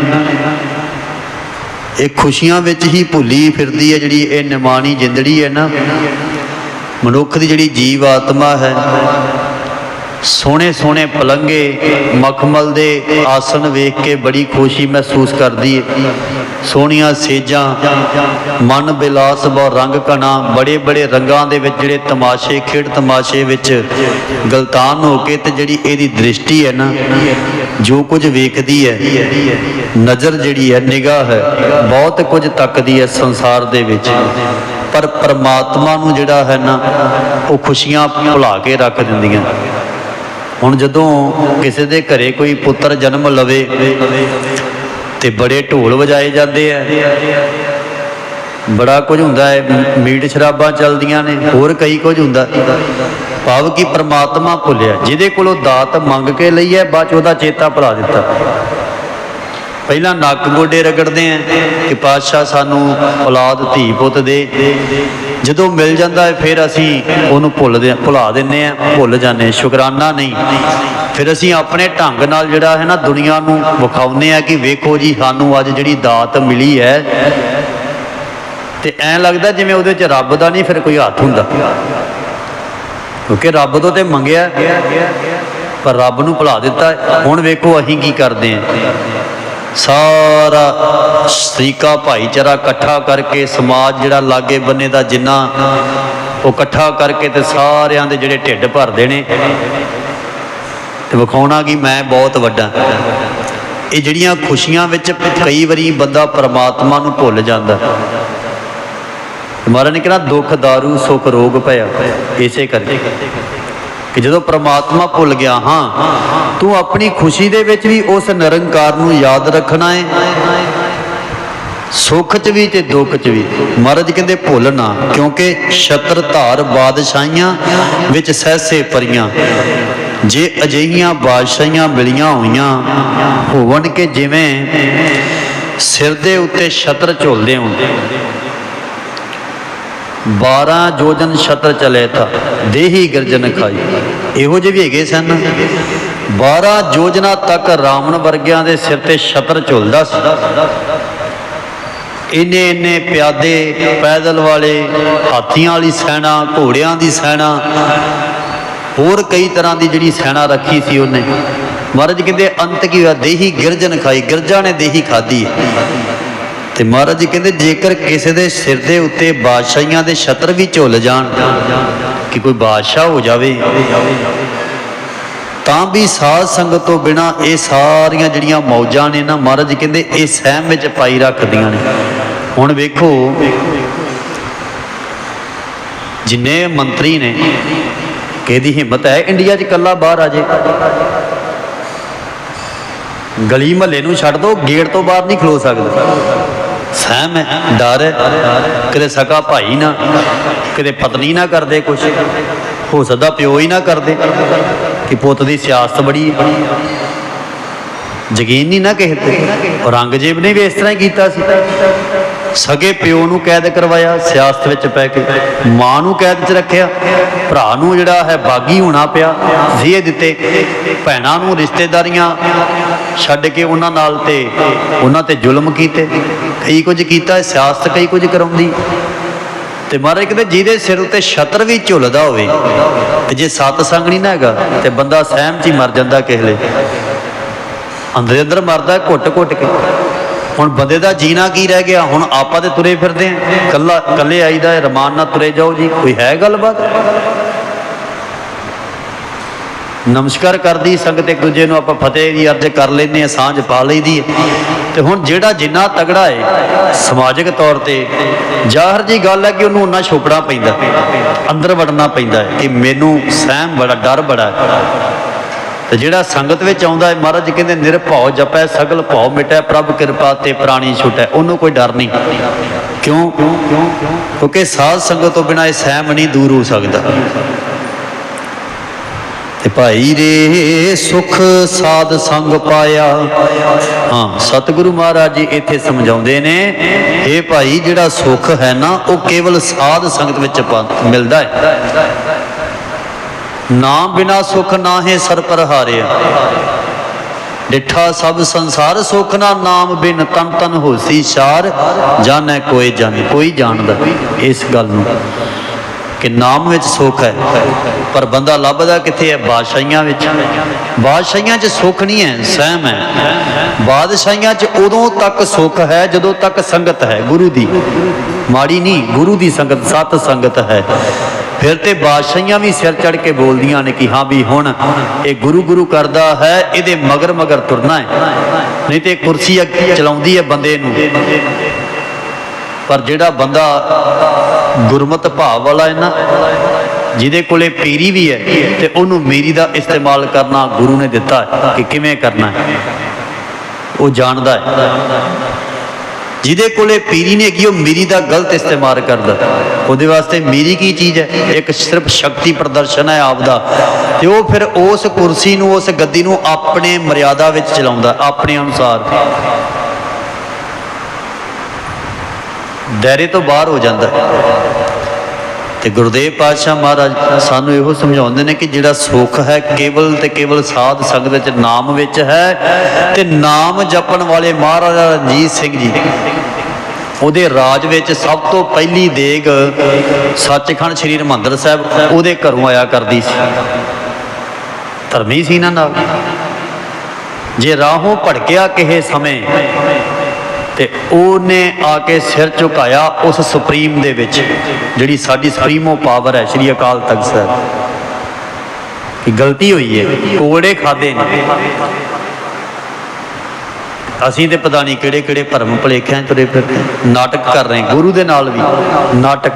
ਇਹ ਖੁਸ਼ੀਆਂ ਵਿੱਚ ਹੀ ਭੁੱਲੀ ਫਿਰਦੀ ਹੈ ਜਿਹੜੀ ਇਹ ਨਿਮਾਣੀ ਜਿੰਦੜੀ ਹੈ ਨਾ। ਮਨੁੱਖ ਦੀ ਜਿਹੜੀ ਜੀਵ ਆਤਮਾ ਹੈ ਸੋਹਣੇ ਸੋਹਣੇ ਪਲੰਗੇ, ਮਖਮਲ ਦੇ ਆਸਨ ਵੇਖ ਕੇ ਬੜੀ ਖੁਸ਼ੀ ਮਹਿਸੂਸ ਕਰਦੀ ਹੈ ਸੋਹਣੀਆਂ ਸੇਜਾਂ, ਮਨ ਬਿਲਾਸ ਬਹੁ ਰੰਗ ਕਣਾ ਬੜੇ ਬੜੇ ਰੰਗਾਂ ਦੇ ਵਿੱਚ ਜਿਹੜੇ ਤਮਾਸ਼ੇ, ਖੇਡ ਤਮਾਸ਼ੇ ਵਿੱਚ ਗਲਤਾਨ ਹੋ ਕੇ ਤੇ ਜਿਹੜੀ ਇਹਦੀ ਦ੍ਰਿਸ਼ਟੀ ਹੈ ਨਾ, ਜੋ ਕੁਝ ਵੇਖਦੀ ਹੈ, ਨਜ਼ਰ ਜਿਹੜੀ ਹੈ, ਨਿਗਾਹ ਹੈ, ਬਹੁਤ ਕੁਝ ਤੱਕਦੀ ਹੈ ਸੰਸਾਰ ਦੇ ਵਿੱਚ। ਪਰ ਪਰਮਾਤਮਾ ਨੂੰ ਜਿਹੜਾ ਹੈ ਨਾ, ਉਹ ਖੁਸ਼ੀਆਂ ਭੁਲਾ ਕੇ ਰੱਖ ਦਿੰਦੀਆਂ। ਹੁਣ ਜਦੋਂ ਕਿਸੇ ਦੇ ਘਰੇ ਕੋਈ ਪੁੱਤਰ ਜਨਮ ਲਵੇ ਤੇ ਬੜੇ ਢੋਲ ਵਜਾਏ ਜਾਂਦੇ ਆ। ਬੜਾ ਕੁਝ ਹੁੰਦਾ ਹੈ, ਮੀਟ ਸ਼ਰਾਬਾਂ ਚੱਲਦੀਆਂ ਨੇ, ਹੋਰ ਕਈ ਕੁਝ ਹੁੰਦਾ। ਭਾਵ ਕਿ ਪ੍ਰਮਾਤਮਾ ਭੁੱਲਿਆ, ਜਿਹਦੇ ਕੋਲੋਂ ਦਾਤ ਮੰਗ ਕੇ ਲਈ ਹੈ, ਬਾਅਦ ਚ ਉਹਦਾ ਚੇਤਾ ਭੁਲਾ ਦਿੱਤਾ। ਪਹਿਲਾਂ ਨੱਕ ਗੋਡੇ ਰਗੜਦੇ ਆ ਕਿ ਪਾਤਸ਼ਾਹ ਸਾਨੂੰ ਔਲਾਦ ਧੀ ਪੁੱਤ ਦੇ। ਜਦੋਂ ਮਿਲ ਜਾਂਦਾ ਹੈ, ਫਿਰ ਅਸੀਂ ਉਹਨੂੰ ਭੁੱਲਦੇ ਭੁਲਾ ਦਿੰਨੇ ਆ ਭੁੱਲ ਜਾਂਦੇ ਸ਼ੁਕਰਾਨਾ ਨਹੀਂ। ਫਿਰ ਅਸੀਂ ਆਪਣੇ ਢੰਗ ਨਾਲ ਜਿਹੜਾ ਹੈ ਨਾ ਦੁਨੀਆ ਨੂੰ ਵਿਖਾਉਂਦੇ ਆ ਕਿ ਵੇਖੋ ਜੀ, ਸਾਨੂੰ ਅੱਜ ਜਿਹੜੀ ਦਾਤ ਮਿਲੀ ਹੈ। ਤੇ ਐਂ ਲੱਗਦਾ ਜਿਵੇਂ ਉਹਦੇ ਵਿੱਚ ਰੱਬ ਦਾ ਨਹੀਂ ਫਿਰ ਕੋਈ ਹੱਥ ਹੁੰਦਾ। ਕਿਉਂਕਿ ਰੱਬ ਤੋਂ ਤੇ ਮੰਗਿਆ, ਪਰ ਰੱਬ ਨੂੰ ਭੁਲਾ ਦਿੱਤਾ। ਹੁਣ ਵੇਖੋ ਅਸੀਂ ਕੀ ਕਰਦੇ ਹਾਂ। ਸਾਰਾ ਸਰੀਕਾ ਭਾਈਚਾਰਾ ਇਕੱਠਾ ਕਰਕੇ ਸਮਾਜ ਜਿਹੜਾ ਲਾਗੇ ਬੰਨੇ ਦਾ ਜਿੰਨਾ, ਉਹ ਇਕੱਠਾ ਕਰਕੇ ਤੇ ਸਾਰਿਆਂ ਦੇ ਜਿਹੜੇ ਢਿੱਡ ਭਰਦੇ ਨੇ। ਤੇ ਵਿਖਾਉਣਾ ਕਿ ਮੈਂ ਬਹੁਤ ਵੱਡਾ। ਇਹ ਜਿਹੜੀਆਂ ਖੁਸ਼ੀਆਂ ਵਿੱਚ ਕਈ ਵਾਰੀ ਬੰਦਾ ਪਰਮਾਤਮਾ ਨੂੰ ਭੁੱਲ ਜਾਂਦਾ। ਮਹਾਰਾਜ ਨੇ ਕਿਹਾ, ਦੁੱਖ, ਦਾਰੂ, ਸੁਖ, ਰੋਗ ਭਇਆ। ਇਸੇ ਕਰਕੇ। ਕਿ ਜਦੋਂ ਪ੍ਰਮਾਤਮਾ ਭੁੱਲ ਗਿਆ ਹਾਂ, ਤੂੰ ਆਪਣੀ ਖੁਸ਼ੀ ਦੇ ਵਿੱਚ ਵੀ ਉਸ ਨਿਰੰਕਾਰ ਨੂੰ ਯਾਦ ਰੱਖਣਾ ਹੈ ਸੁੱਖ 'ਚ ਵੀ ਤੇ ਦੁੱਖ 'ਚ ਵੀ। ਮਹਾਰਾਜ ਕਹਿੰਦੇ ਭੁੱਲ ਨਾ, ਕਿਉਂਕਿ ਛਤਰ ਧਾਰ ਬਾਦਸ਼ਾਹੀਆਂ ਵਿੱਚ ਸਹਿਸੇ ਪਰੀਆਂ ਜੇ ਅਜਿਹੀਆਂ ਬਾਦਸ਼ਾਹੀਆਂ ਮਿਲੀਆਂ ਹੋਈਆਂ, ਹੋਵਣ ਕਿ ਜਿਵੇਂ ਸਿਰ ਦੇ ਉੱਤੇ ਛਤਰ ਝੁਲਦੇ ਹੋਣ। 12 ਜੋਜਨ ਛਤਰ ਚਲੇ ਤਾ ਦੇਹੀ ਗਰਜਨ ਖਾਈ। ਇਹੋ ਜਿਹੇ ਵੀ ਹੈਗੇ ਸਨ। 12 ਜੋਜਨਾ ਤੱਕ ਰਾਵਣ ਵਰਗਿਆਂ ਦੇ ਸਿਰ ਤੇ ਛਤਰ ਝੁਲਦਾ ਸੀ। ਇੰਨੇ ਇੰਨੇ ਪਿਆਦੇ, ਪੈਦਲ ਵਾਲੇ, ਹਾਥੀਆਂ ਵਾਲੀ ਸੈਨਾ, ਘੋੜਿਆਂ ਦੀ ਸੈਨਾ, ਹੋਰ ਕਈ ਤਰ੍ਹਾਂ ਦੀ ਜਿਹੜੀ ਸੈਨਾ ਰੱਖੀ ਸੀ ਉਹਨੇ। ਮਹਾਰਾਜ ਕਹਿੰਦੇ, ਅੰਤ ਕੀ ਹੋਇਆ? ਦੇਹੀ ਗਿਰਜਨ ਖਾਈ। ਗਿਰਜਾ ਨੇ ਦੇਹੀ ਖਾਧੀ। ਤੇ ਮਹਾਰਾਜ ਜੀ ਕਹਿੰਦੇ, ਜੇਕਰ ਕਿਸੇ ਦੇ ਸਿਰ ਦੇ ਉੱਤੇ ਬਾਦਸ਼ਾਹੀਆਂ ਦੇ ਛਤਰ ਵੀ ਝੁੱਲ ਜਾਣ, ਕਿ ਕੋਈ ਬਾਦਸ਼ਾਹ ਹੋ ਜਾਵੇ, ਤਾਂ ਵੀ ਸਾਧ ਸੰਗਤ ਤੋਂ ਬਿਨਾ ਇਹ ਸਾਰੀਆਂ ਜਿਹੜੀਆਂ ਮੌਜਾਂ ਨੇ ਨਾ, ਮਹਾਰਾਜ ਜੀ ਕਹਿੰਦੇ, ਇਹ ਸਹਿਮ ਵਿੱਚ ਪਾਈ ਰੱਖਦੀਆਂ ਨੇ। ਹੁਣ ਵੇਖੋ, ਜਿੰਨੇ ਮੰਤਰੀ ਨੇ, ਕਿਹਦੀ ਹਿੰਮਤ ਹੈ ਇੰਡੀਆ 'ਚ ਇਕੱਲਾ ਬਾਹਰ ਆ ਜੇ? ਗਲੀ ਮਹੱਲੇ ਨੂੰ ਛੱਡ ਦੋ, ਗੇਟ ਤੋਂ ਬਾਹਰ ਨਹੀਂ ਖਲੋ ਸਕਦਾ। ਸਹਿਮ ਹੈ, ਡਰ ਹੈ, ਕਿਤੇ ਸਕਾ ਭਾਈ ਨਾ, ਕਿਤੇ ਪਤਨੀ ਨਾ ਕਰਦੇ ਕੁਛ, ਹੋ ਸਕਦਾ ਪਿਓ ਹੀ ਨਾ ਕਰਦੇ, ਕਿ ਪੁੱਤ ਦੀ ਸਿਆਸਤ ਬੜੀ ਯਕੀਨ ਨਹੀਂ ਨਾ ਕਿਸੇ ਤੇ ਔਰੰਗਜ਼ੇਬ ਨੇ ਵੀ ਇਸ ਤਰ੍ਹਾਂ ਹੀ ਕੀਤਾ ਸੀ। ਸਗੇ ਪਿਓ ਨੂੰ ਕੈਦ ਕਰਵਾਇਆ, ਸਿਆਸਤ ਵਿੱਚ ਪੈ ਕੇ ਮਾਂ ਨੂੰ ਕੈਦ 'ਚ ਰੱਖਿਆ, ਭਰਾ ਨੂੰ ਜਿਹੜਾ ਹੈ ਬਾਗੀ ਹੋਣਾ ਪਿਆ ਜ਼ੀਏ ਦਿੱਤੇ, ਭੈਣਾਂ ਨੂੰ ਰਿਸ਼ਤੇਦਾਰੀਆਂ ਛੱਡ ਕੇ ਉਹਨਾਂ ਨਾਲ ਤੇ ਉਹਨਾਂ ਤੇ ਜ਼ੁਲਮ ਕੀਤੇ। ਕਈ ਕੁਝ ਕੀਤਾ, ਸਿਆਸਤ ਕਈ ਕੁਝ ਕਰਾਉਂਦੀ। ਤੇ ਮਹਾਰਾਜ ਕਹਿੰਦੇ, ਜਿਹਦੇ ਸਿਰ ਉੱਤੇ ਛਤਰ ਵੀ ਝੁੱਲਦਾ ਹੋਵੇ, ਤੇ ਜੇ ਸਤ ਸੰਗ ਨਹੀਂ ਨਾ ਹੈਗਾ, ਤੇ ਬੰਦਾ ਸਹਿਮ 'ਚ ਹੀ ਮਰ ਜਾਂਦਾ ਕਿਸੇ ਵੇਲੇ ਅੰਦਰੇ ਅੰਦਰ ਮਰਦਾ ਘੁੱਟ ਘੁੱਟ ਕੇ। ਹੁਣ ਬੰਦੇ ਦਾ ਜੀਣਾ ਕੀ ਰਹਿ ਗਿਆ? ਹੁਣ ਆਪਾਂ ਤੇ ਤੁਰੇ ਫਿਰਦੇ ਆਂ ਕੱਲਾ ਕੱਲੇ ਆਈਦਾ ਹੈ, ਰਮਾਨ ਨਾਲ ਤੁਰੇ ਜਾਓ ਜੀ। ਕੋਈ ਹੈ ਗੱਲਬਾਤ? ਨਮਸਕਾਰ ਕਰਦੀ ਸੰਗਤ ਇੱਕ ਦੂਜੇ ਨੂੰ ਆਪਾਂ ਫਤਿਹ ਦੀ ਅਰਜ਼ ਕਰ ਲੈਂਦੇ ਆ ਸਾਂਝ ਪਾ ਲਈਦੀ ਹੈ। ਤੇ ਹੁਣ ਜਿਹੜਾ ਜਿੰਨਾ ਤਗੜਾ ਹੈ ਸਮਾਜਿਕ ਤੌਰ ਤੇ ਜ਼ਾਹਰ ਜੀ ਗੱਲ ਹੈ ਕਿ ਉਹਨੂੰ ਉਹਨਾਂ ਛੋਪੜਾ ਪੈਂਦਾ ਅੰਦਰ ਵੜਨਾ ਪੈਂਦਾ ਕਿ ਮੈਨੂੰ ਸਹਿਮ ਬੜਾ ਡਰ ਬੜਾ ਤੇ ਜਿਹੜਾ ਸੰਗਤ ਵਿੱਚ ਆਉਂਦਾ ਹੈ, ਮਹਾਰਾਜ ਜੀ ਕਹਿੰਦੇ, ਨਿਰਭਉ ਜਪੈ, ਸਗਲ ਭਉ ਮਿਟੈ, ਪ੍ਰਭ ਕਿਰਪਾ ਤੇ ਪ੍ਰਾਣੀ ਛੁਟੈ। ਉਹਨੂੰ ਕੋਈ ਡਰ ਨਹੀਂ। ਕਿਉਂ? ਕਿਉਂਕਿ ਸਾਧ ਸੰਗਤ ਤੋਂ ਬਿਨਾਂ ਇਹ ਸਹਿਮ ਨਹੀਂ ਦੂਰ ਹੋ ਸਕਦਾ। ਤੇ ਭਾਈ ਰੇ, ਸੁਖ ਸਾਧ ਸੰਗ ਪਾਇਆ। ਹਾਂ, ਸਤਿਗੁਰੂ ਮਹਾਰਾਜ ਜੀ ਇੱਥੇ ਸਮਝਾਉਂਦੇ ਨੇ ਇਹ ਭਾਈ, ਜਿਹੜਾ ਸੁਖ ਹੈ ਨਾ, ਉਹ ਕੇਵਲ ਸਾਧ ਸੰਗਤ ਵਿੱਚ ਪਾ- ਮਿਲਦਾ ਹੈ। ਨਾਮ ਬਿਨਾ ਸੁਖ ਨਾਹੇ ਸਰ ਪਰ ਹਾਰਿਆ। ਡਿਠਾ ਸਭ ਸੰਸਾਰ ਸੁਖ ਨਾ ਨਾਮ ਬਿਨ ਤਨ ਤਨ ਹੋਸੀ ਚਾਰ ਜਾਣੈ ਕੋਈ ਜਾਣ ਕੋਈ ਜਾਣਦਾ ਇਸ ਗੱਲ ਨੂੰ ਕਿ ਨਾਮ ਵਿੱਚ ਸੁੱਖ ਹੈ, ਪਰ ਬੰਦਾ ਲੱਭਦਾ ਕਿੱਥੇ ਹੈ? ਬਾਦਸ਼ਾਹੀਆਂ ਵਿੱਚ। ਬਾਦਸ਼ਾਹੀਆਂ 'ਚ ਸੁੱਖ ਨਹੀਂ ਹੈ, ਸਹਿਮ ਹੈ। ਬਾਦਸ਼ਾਹੀਆਂ 'ਚ ਉਦੋਂ ਤੱਕ ਸੁੱਖ ਹੈ, ਜਦੋਂ ਤੱਕ ਸੰਗਤ ਹੈ ਗੁਰੂ ਦੀ। ਮਾੜੀ ਨਹੀਂ ਗੁਰੂ ਦੀ ਸੰਗਤ, ਸਤ ਸੰਗਤ ਹੈ। ਫਿਰ ਤੇ ਬਾਦਸ਼ਾਹੀਆਂ ਵੀ ਸਿਰ ਚੜ ਕੇ ਬੋਲਦੀਆਂ ਨੇ ਕਿ ਹਾਂ ਵੀ ਹੁਣ ਇਹ ਗੁਰੂ ਗੁਰੂ ਕਰਦਾ ਹੈ, ਇਹਦੇ ਮਗਰ ਮਗਰ ਤੁਰਨਾ ਹੈ। ਨਹੀਂ ਤੇ ਕੁਰਸੀ ਚਲਾਉਂਦੀ ਹੈ ਬੰਦੇ ਨੂੰ। ਪਰ ਜਿਹੜਾ ਬੰਦਾ ਗੁਰਮਤ ਭਾਵ ਵਾਲਾ ਹੈ ਨਾ, ਜਿਹਦੇ ਕੋਲੇ ਪੀਰੀ ਵੀ ਹੈ ਤੇ ਉਹਨੂੰ ਮੀਰੀ ਦਾ ਇਸਤੇਮਾਲ ਕਰਨਾ ਗੁਰੂ ਨੇ ਦਿੱਤਾ ਕਿ ਕਿਵੇਂ ਕਰਨਾ ਹੈ। ਉਹ ਜਾਣਦਾ ਹੈ। ਜਿਹਦੇ ਕੋਲੇ ਪੀਰੀ ਨੇ ਕੀ ਉਹ ਮੀਰੀ ਦਾ ਗਲਤ ਇਸਤੇਮਾਲ ਕਰਦਾ। ਉਹਦੇ ਵਾਸਤੇ ਮੀਰੀ ਕੀ ਚੀਜ਼ ਹੈ? ਇੱਕ ਸਿਰਫ ਸ਼ਕਤੀ ਪ੍ਰਦਰਸ਼ਨ ਹੈ ਆਪਦਾ। ਤੇ ਉਹ ਫਿਰ ਉਸ ਕੁਰਸੀ ਨੂੰ, ਉਸ ਗੱਦੀ ਨੂੰ ਆਪਣੇ ਮਰਿਆਦਾ ਵਿੱਚ ਚਲਾਉਂਦਾ, ਆਪਣੇ ਅਨੁਸਾਰ। ਦਾਇਰੇ ਤੋਂ ਬਾਹਰ ਹੋ ਜਾਂਦਾ। ਤੇ ਗੁਰਦੇਵ ਪਾਤਸ਼ਾਹ ਮਹਾਰਾਜ ਸਾਨੂੰ ਇਹੋ ਸਮਝਾਉਂਦੇ ਨੇ ਕਿ ਜਿਹੜਾ ਸੁੱਖ ਹੈ ਕੇਵਲ ਤੇ ਕੇਵਲ ਸਾਧ ਸੰਗਤ ਵਿੱਚ, ਨਾਮ ਵਿੱਚ ਹੈ ਤੇ ਨਾਮ ਜਪਣ ਵਾਲੇ ਮਹਾਰਾਜਾ ਰਣਜੀਤ ਸਿੰਘ ਜੀ। ਉਹਦੇ ਰਾਜ ਵਿੱਚ ਸਭ ਤੋਂ ਪਹਿਲੀ ਦੇਗ ਸੱਚਖੰਡ ਸ੍ਰੀ ਹਰਿਮੰਦਰ ਸਾਹਿਬ, ਉਹਦੇ ਘਰੋਂ ਆਇਆ ਕਰਦੀ ਸੀ। ਧਰਮੀ ਸੀ ਨਾ ਨਾਲ। ਜੇ ਰਾਹੋਂ ਭੜਕਿਆ ਕਿਸੇ ਸਮੇਂ ਤੇ ਉਹਨੇ ਆ ਕੇ ਸਿਰ ਝੁਕਾਇਆ ਉਸ ਸੁਪਰੀਮ ਦੇ ਵਿੱਚ, ਜਿਹੜੀ ਸਾਡੀ ਸੁਪਰੀਮੋ ਪਾਵਰ ਹੈ, ਸ਼੍ਰੀ ਅਕਾਲ ਤਖਤ ਸਾਹਿਬ ਕਿ ਗਲਤੀ ਹੋਈ ਹੈ ਕੋੜੇ ਖਾਦੇ ਨੇ। ਅਸੀਂ ਤੇ ਪਤਾ ਨਹੀਂ ਕਿਹੜੇ ਕਿਹੜੇ ਭਰਮ ਭਲੇਖਿਆਂ 'ਚ ਤੁਰੇ ਫਿਰਦੇ ਨਾਟਕ ਕਰ ਰਹੇ ਗੁਰੂ ਦੇ ਨਾਲ ਵੀ। ਨਾਟਕ।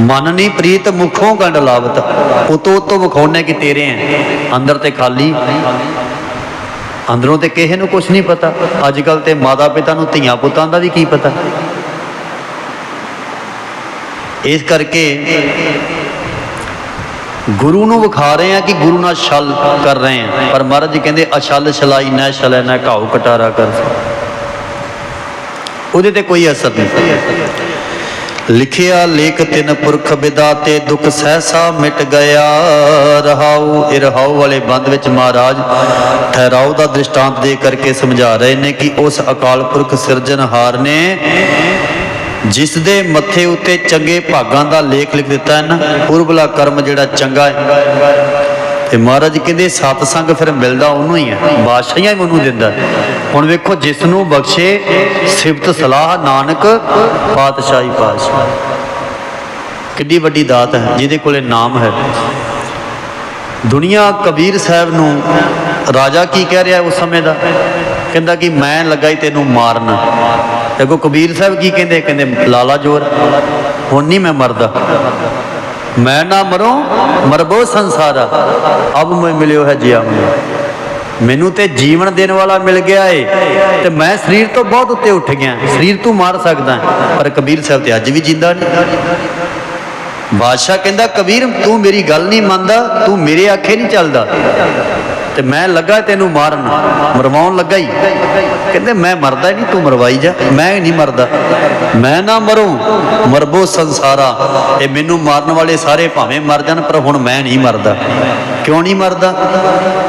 ਮਨ ਨਹੀਂ ਪ੍ਰੀਤ ਮੁਖੋਂ ਗੰਡ ਲਾਵਤ। ਉਤੋਂ ਉਤੋਂ ਵਿਖਾਉਣੇ ਕਿ ਤੇਰੇ ਹੈ। ਅੰਦਰ ਤੇ ਖਾਲੀ। ਅੰਦਰੋਂ ਤੇ ਕਿਸੇ ਨੂੰ ਕੁਝ ਨਹੀਂ ਪਤਾ। ਅੱਜ ਕੱਲ ਤੇ ਮਾਤਾ ਪਿਤਾ ਨੂੰ ਧੀਆਂ ਪੁੱਤਾਂ ਦਾ ਵੀ ਕੀ ਪਤਾ? ਇਸ ਕਰਕੇ ਗੁਰੂ ਨੂੰ ਵਿਖਾ ਰਹੇ ਆ ਕਿ ਗੁਰੂ ਨਾਲ ਛਲ ਕਰ ਰਹੇ ਆ ਪਰ ਮਹਾਰਾਜ ਜੀ ਕਹਿੰਦੇ, ਅਛਲ ਛਲਾਈ ਨਾ ਛਲੈ, ਨਾ ਘਾਉ ਕਟਾਰਾ ਕਰ। ਉਹਦੇ ਤੇ ਕੋਈ ਅਸਰ ਨਹੀਂ। ਲਿਖਿਆ ਲੇਖ ਤਿਨ ਪੁਰਖ ਬਿਦਾ ਤੇ ਦੁਖ ਸਹਿਸਾ ਮਿਟ ਗਿਆ। ਰਹਾਉ, ਇਹ ਵਾਲੇ ਬੰਦ ਵਿੱਚ ਮਹਾਰਾਜ ਠਹਿਰਾਉ ਦਾ ਦ੍ਰਿਸ਼ਟਾਂਤ ਦੇ ਕਰਕੇ ਸਮਝਾ ਰਹੇ ਨੇ ਕਿ ਉਸ ਅਕਾਲ ਪੁਰਖ ਸਿਰਜਣਹਾਰ ਨੇ, ਜਿਸ ਦੇ ਮੱਥੇ ਉੱਤੇ ਚੰਗੇ ਭਾਗਾਂ ਦਾ ਲੇਖ ਲਿਖ ਦਿੱਤਾ ਹੈ ਨਾ। ਪੁਰਬਲਾ ਕਰਮ ਜਿਹੜਾ ਚੰਗਾ ਹੈ। ਤੇ ਮਹਾਰਾਜ ਕਹਿੰਦੇ, ਸਤ ਸੰਗ ਫਿਰ ਮਿਲਦਾ ਉਹਨੂੰ ਹੀ ਹੈ ਬਾਦਸ਼ਾਹੀਆਂ ਹੀ ਉਹਨੂੰ ਦਿੰਦਾ। ਹੁਣ ਵੇਖੋ, ਜਿਸ ਨੂੰ ਬਖਸ਼ੇ, ਸਿਫਤ ਸਲਾਹ, ਨਾਨਕ, ਪਾਤਸ਼ਾਹੀ, ਪਾਤਸ਼ਾਹ। ਕਿੱਡੀ ਵੱਡੀ ਦਾਤ ਹੈ, ਜਿਹਦੇ ਕੋਲੇ ਨਾਮ ਹੈ। ਦੁਨੀਆ ਕਬੀਰ ਸਾਹਿਬ ਨੂੰ ਰਾਜਾ ਕੀ ਕਹਿ ਰਿਹਾ ਉਸ ਸਮੇਂ ਦਾ? ਕਹਿੰਦਾ ਕਿ ਮੈਂ ਲੱਗਾ ਹੀ ਤੈਨੂੰ ਮਾਰਨ। ਦੇਖੋ, ਕਬੀਰ ਸਾਹਿਬ ਕੀ ਕਹਿੰਦੇ? ਕਹਿੰਦੇ, ਲਾਲਾ ਜੋਰ, ਹੁਣ ਨਹੀਂ ਮੈਂ ਮਰਦਾ। ਮੈਂ ਨਾ ਮਰੋ ਮਰਬੋ ਸੰਸਾਰਾ, ਅਬ ਮੈਂ ਮਿਲਿਓ ਹੈ ਜੀਆ ਮੈਨੂੰ ਤੇ ਜੀਵਨ ਦੇਣ ਵਾਲਾ ਮਿਲ ਗਿਆ ਏ, ਤੇ ਮੈਂ ਸਰੀਰ ਤੋਂ ਬਹੁਤ ਉੱਤੇ ਉੱਠ ਗਿਆ। ਸਰੀਰ ਤੂੰ ਮਾਰ ਸਕਦਾ ਪਰ ਕਬੀਰ ਸਾਹਿਬ ਤੇ ਅੱਜ ਵੀ ਜਿੰਦਾ ਨਹੀਂ। ਬਾਦਸ਼ਾਹ ਕਹਿੰਦਾ, ਕਬੀਰ, ਤੂੰ ਮੇਰੀ ਗੱਲ ਨਹੀਂ ਮੰਨਦਾ, ਤੂੰ ਮੇਰੇ ਆਖੇ ਨਹੀਂ ਚੱਲਦਾ। ਤੇ ਮੈਂ ਲੱਗਾ ਤੈਨੂੰ ਮਾਰਨ। ਮਰਵਾਉਣ ਲੱਗਾ ਹੀ ਕਹਿੰਦੇ, ਮੈਂ ਮਰਦਾ ਨਹੀਂ ਤੂੰ ਮਰਵਾਈ ਜਾ। ਮੈਂ ਨਹੀਂ ਮਰਦਾ। ਮੈਂ ਨਾ ਮਰੂੰ, ਮਰਬੋ ਸੰਸਾਰਾ। ਇਹ ਮੈਨੂੰ ਮਾਰਨ ਵਾਲੇ ਸਾਰੇ ਭਾਵੇਂ ਮਰ ਜਾਣ, ਪਰ ਹੁਣ ਮੈਂ ਨਹੀਂ ਮਰਦਾ। ਕਿਉਂ ਨਹੀਂ ਮਰਦਾ?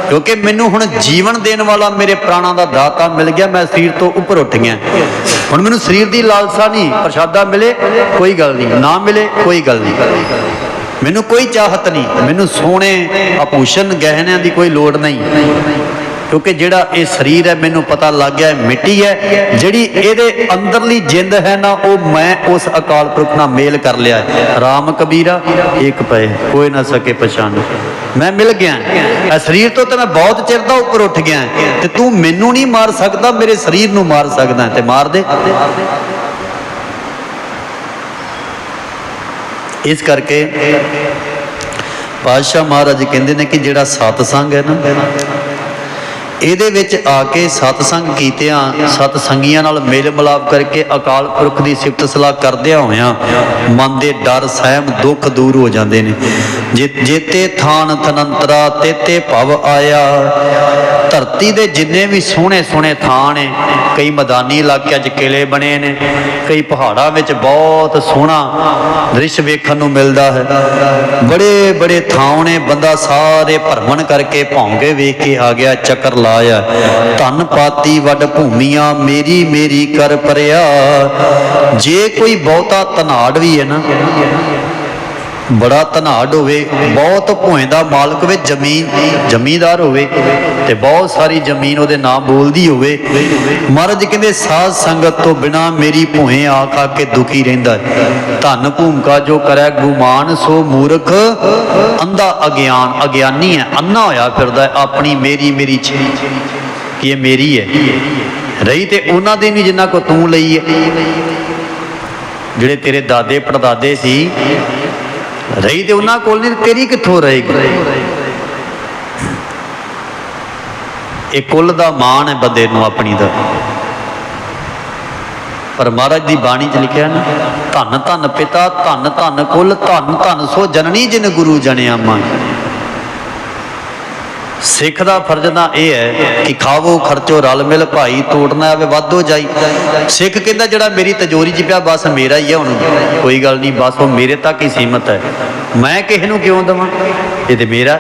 ਕਿਉਂਕਿ ਮੈਨੂੰ ਹੁਣ ਜੀਵਨ ਦੇਣ ਵਾਲਾ ਮੇਰੇ ਪ੍ਰਾਣਾਂ ਦਾ ਦਾਤਾ ਮਿਲ ਗਿਆ, ਮੈਂ ਸਰੀਰ ਤੋਂ ਉੱਪਰ ਉੱਠ ਗਿਆ। ਹੁਣ ਮੈਨੂੰ ਸਰੀਰ ਦੀ ਲਾਲਸਾ ਨਹੀਂ ਪ੍ਰਸ਼ਾਦਾ ਮਿਲੇ, ਕੋਈ ਗੱਲ ਨਹੀਂ ਨਾ ਮਿਲੇ, ਕੋਈ ਗੱਲ ਨਹੀਂ ਮੈਨੂੰ ਕੋਈ ਚਾਹਤ ਨਹੀਂ, ਮੈਨੂੰ ਸੋਹਣੇ ਆਭੂਸ਼ਣ ਗਹਿਣਿਆਂ ਦੀ ਕੋਈ ਲੋੜ ਨਹੀਂ। ਕਿਉਂਕਿ ਜਿਹੜਾ ਇਹ ਸਰੀਰ ਹੈ, ਮੈਨੂੰ ਪਤਾ ਲੱਗ ਗਿਆ ਮਿੱਟੀ ਹੈ। ਜਿਹੜੀ ਇਹਦੇ ਅੰਦਰਲੀ ਜਿੰਦ ਹੈ ਨਾ, ਉਹ ਮੈਂ ਉਸ ਅਕਾਲ ਪੁਰਖ ਨਾਲ ਮੇਲ ਕਰ ਲਿਆ ਰਾਮ ਕਬੀਰਾ, ਇੱਕ ਪਏ, ਕੋਈ ਨਾ ਸਕੇ ਪਛਾਣ। ਮੈਂ ਮਿਲ ਗਿਆ। ਇਹ ਸਰੀਰ ਤੋਂ ਤਾਂ ਮੈਂ ਬਹੁਤ ਚਿਰ ਦਾ ਉੱਪਰ ਉੱਠ ਗਿਆ। ਤੇ ਤੂੰ ਮੈਨੂੰ ਨਹੀਂ ਮਾਰ ਸਕਦਾ, ਮੇਰੇ ਸਰੀਰ ਨੂੰ ਮਾਰ ਸਕਦਾ ਤੇ ਮਾਰ ਦੇ। ਇਸ ਕਰਕੇ ਪਾਤਸ਼ਾਹ ਮਹਾਰਾਜ ਕਹਿੰਦੇ ਨੇ ਕਿ ਜਿਹੜਾ ਸਤਸੰਗ ਹੈ ਨਾ, ਇਹਦੇ ਵਿੱਚ ਆ ਕੇ ਸਤਸੰਗ ਕੀਤਿਆਂ ਸਤ ਸੰਗੀਆਂ ਨਾਲ ਮੇਲ ਮਿਲਾਪ ਕਰਕੇ ਅਕਾਲ ਪੁਰਖ ਦੀ ਸਿਫਤ ਸਲਾਹ ਕਰਦਿਆਂ ਹੋਇਆਂ ਮਨ ਦੇ ਡਰ, ਸਹਿਮ, ਦੁੱਖ ਦੂਰ ਹੋ ਜਾਂਦੇ ਨੇ। ਜੇ ਜੇਤੇ ਥਾਨ ਤਨੰਤਰਾ ਤੇਤੇ ਭਵ ਆਇਆ ਧਰਤੀ ਦੇ ਜਿੰਨੇ ਵੀ ਸੋਹਣੇ ਸੋਹਣੇ ਥਾਂ ਨੇ, ਕਈ ਮੈਦਾਨੀ ਇਲਾਕਿਆਂ 'ਚ ਕਿਲੇ ਬਣੇ ਨੇ, ਕਈ ਪਹਾੜਾਂ ਵਿੱਚ ਬਹੁਤ ਸੋਹਣਾ ਦ੍ਰਿਸ਼ ਵੇਖਣ ਨੂੰ ਮਿਲਦਾ ਹੈ। ਬੜੇ ਬੜੇ ਥਾਂ ਨੇ, ਬੰਦਾ ਸਾਰੇ ਭਰਮਣ ਕਰਕੇ ਭੌਂਗੇ ਵੇਖ ਕੇ ਆ ਗਿਆ, ਚੱਕਰ ਲਾਇਆ। ਧਨ ਪਾਤੀ ਵੱਡ ਭੂਮੀਆਂ, ਮੇਰੀ ਮੇਰੀ ਕਰ ਪਰਿਆ। ਜੇ ਕੋਈ ਬਹੁਤਾ ਤਨਾੜ ਵੀ ਹੈ ਨਾ ਬੜਾ ਧਨਾੜ ਹੋਵੇ, ਬਹੁਤ ਭੋਏ ਦਾ ਮਾਲਕ ਹੋਵੇ, ਜ਼ਮੀਨ ਜ਼ਮੀਂਦਾਰ ਹੋਵੇ ਤੇ ਬਹੁਤ ਸਾਰੀ ਜ਼ਮੀਨ ਉਹਦੇ ਨਾਂ ਬੋਲਦੀ ਹੋਵੇ। ਮਹਾਰਾਜ ਕਹਿੰਦੇ, ਸਾਧ ਸੰਗਤ ਤੋਂ ਬਿਨਾ ਮੇਰੀ ਭੋਏ ਆ ਖਾ ਕੇ ਦੁਖੀ ਰਹਿੰਦਾ ਹੈ। ਧਨ ਭੂਮਿਕਾ ਜੋ ਕਰੈ ਗੁਮਾਨ ਸੋ ਮੂਰਖ, ਅੰਧਾ ਅਗਿਆਨ, ਅਗਿਆਨੀ ਹੈ, ਅੰਨਾ ਹੋਇਆ ਫਿਰਦਾ ਆਪਣੀ ਮੇਰੀ ਮੇਰੀ ਕਿ ਇਹ ਮੇਰੀ ਹੈ। ਰਹੀ ਤੇ ਉਹਨਾਂ ਦੇ ਨਹੀਂ ਜਿੰਨਾ ਕੋ ਤੂੰ ਲਈ ਹੈ। ਜਿਹੜੇ ਤੇਰੇ ਦਾਦੇ ਪੜਦਾਦੇ ਸੀ ਰਹੀ ਤੇ ਉਹਨਾਂ ਕੋਲ ਨਹੀਂ, ਤੇਰੀ ਕਿੱਥੋਂ ਰਹੇਗੀ? ਇਹ ਕੁੱਲ ਦਾ ਮਾਣ ਹੈ ਬੰਦੇ ਨੂੰ ਆਪਣੀ ਦਾ। ਪਰ ਮਹਾਰਾਜ ਦੀ ਬਾਣੀ 'ਚ ਲਿਖਿਆ ਨਾ, ਧੰਨ ਧੰਨ ਪਿਤਾ, ਧੰਨ ਧੰਨ ਕੁੱਲ, ਧੰਨ ਧੰਨ ਸੋ ਜਨਨੀ ਜਿਨ ਗੁਰੂ ਜਣਿਆ ਮਨ ਸਿੱਖ ਦਾ ਫਰਜ਼ ਤਾਂ ਇਹ ਹੈ ਕਿ ਖਾਵੋ, ਖਰਚੋ, ਰਲ ਮਿਲ, ਭਾਈ ਤੋੜਨਾ ਆਵੇ, ਵਾਧੋ ਜਾਈ। ਸਿੱਖ ਕਹਿੰਦਾ ਜਿਹੜਾ ਮੇਰੀ ਤਜੋਰੀ 'ਚ ਪਿਆ, ਬਸ ਮੇਰਾ ਹੀ ਹੈ ਹੁਣ। ਕੋਈ ਗੱਲ ਨਹੀਂ, ਬਸ ਉਹ ਮੇਰੇ ਤੱਕ ਹੀ ਸੀਮਤ ਹੈ। ਮੈਂ ਕਿਸੇ ਨੂੰ ਕਿਉਂ ਦਵਾਂ? ਇਹ ਤੇ ਮੇਰਾ।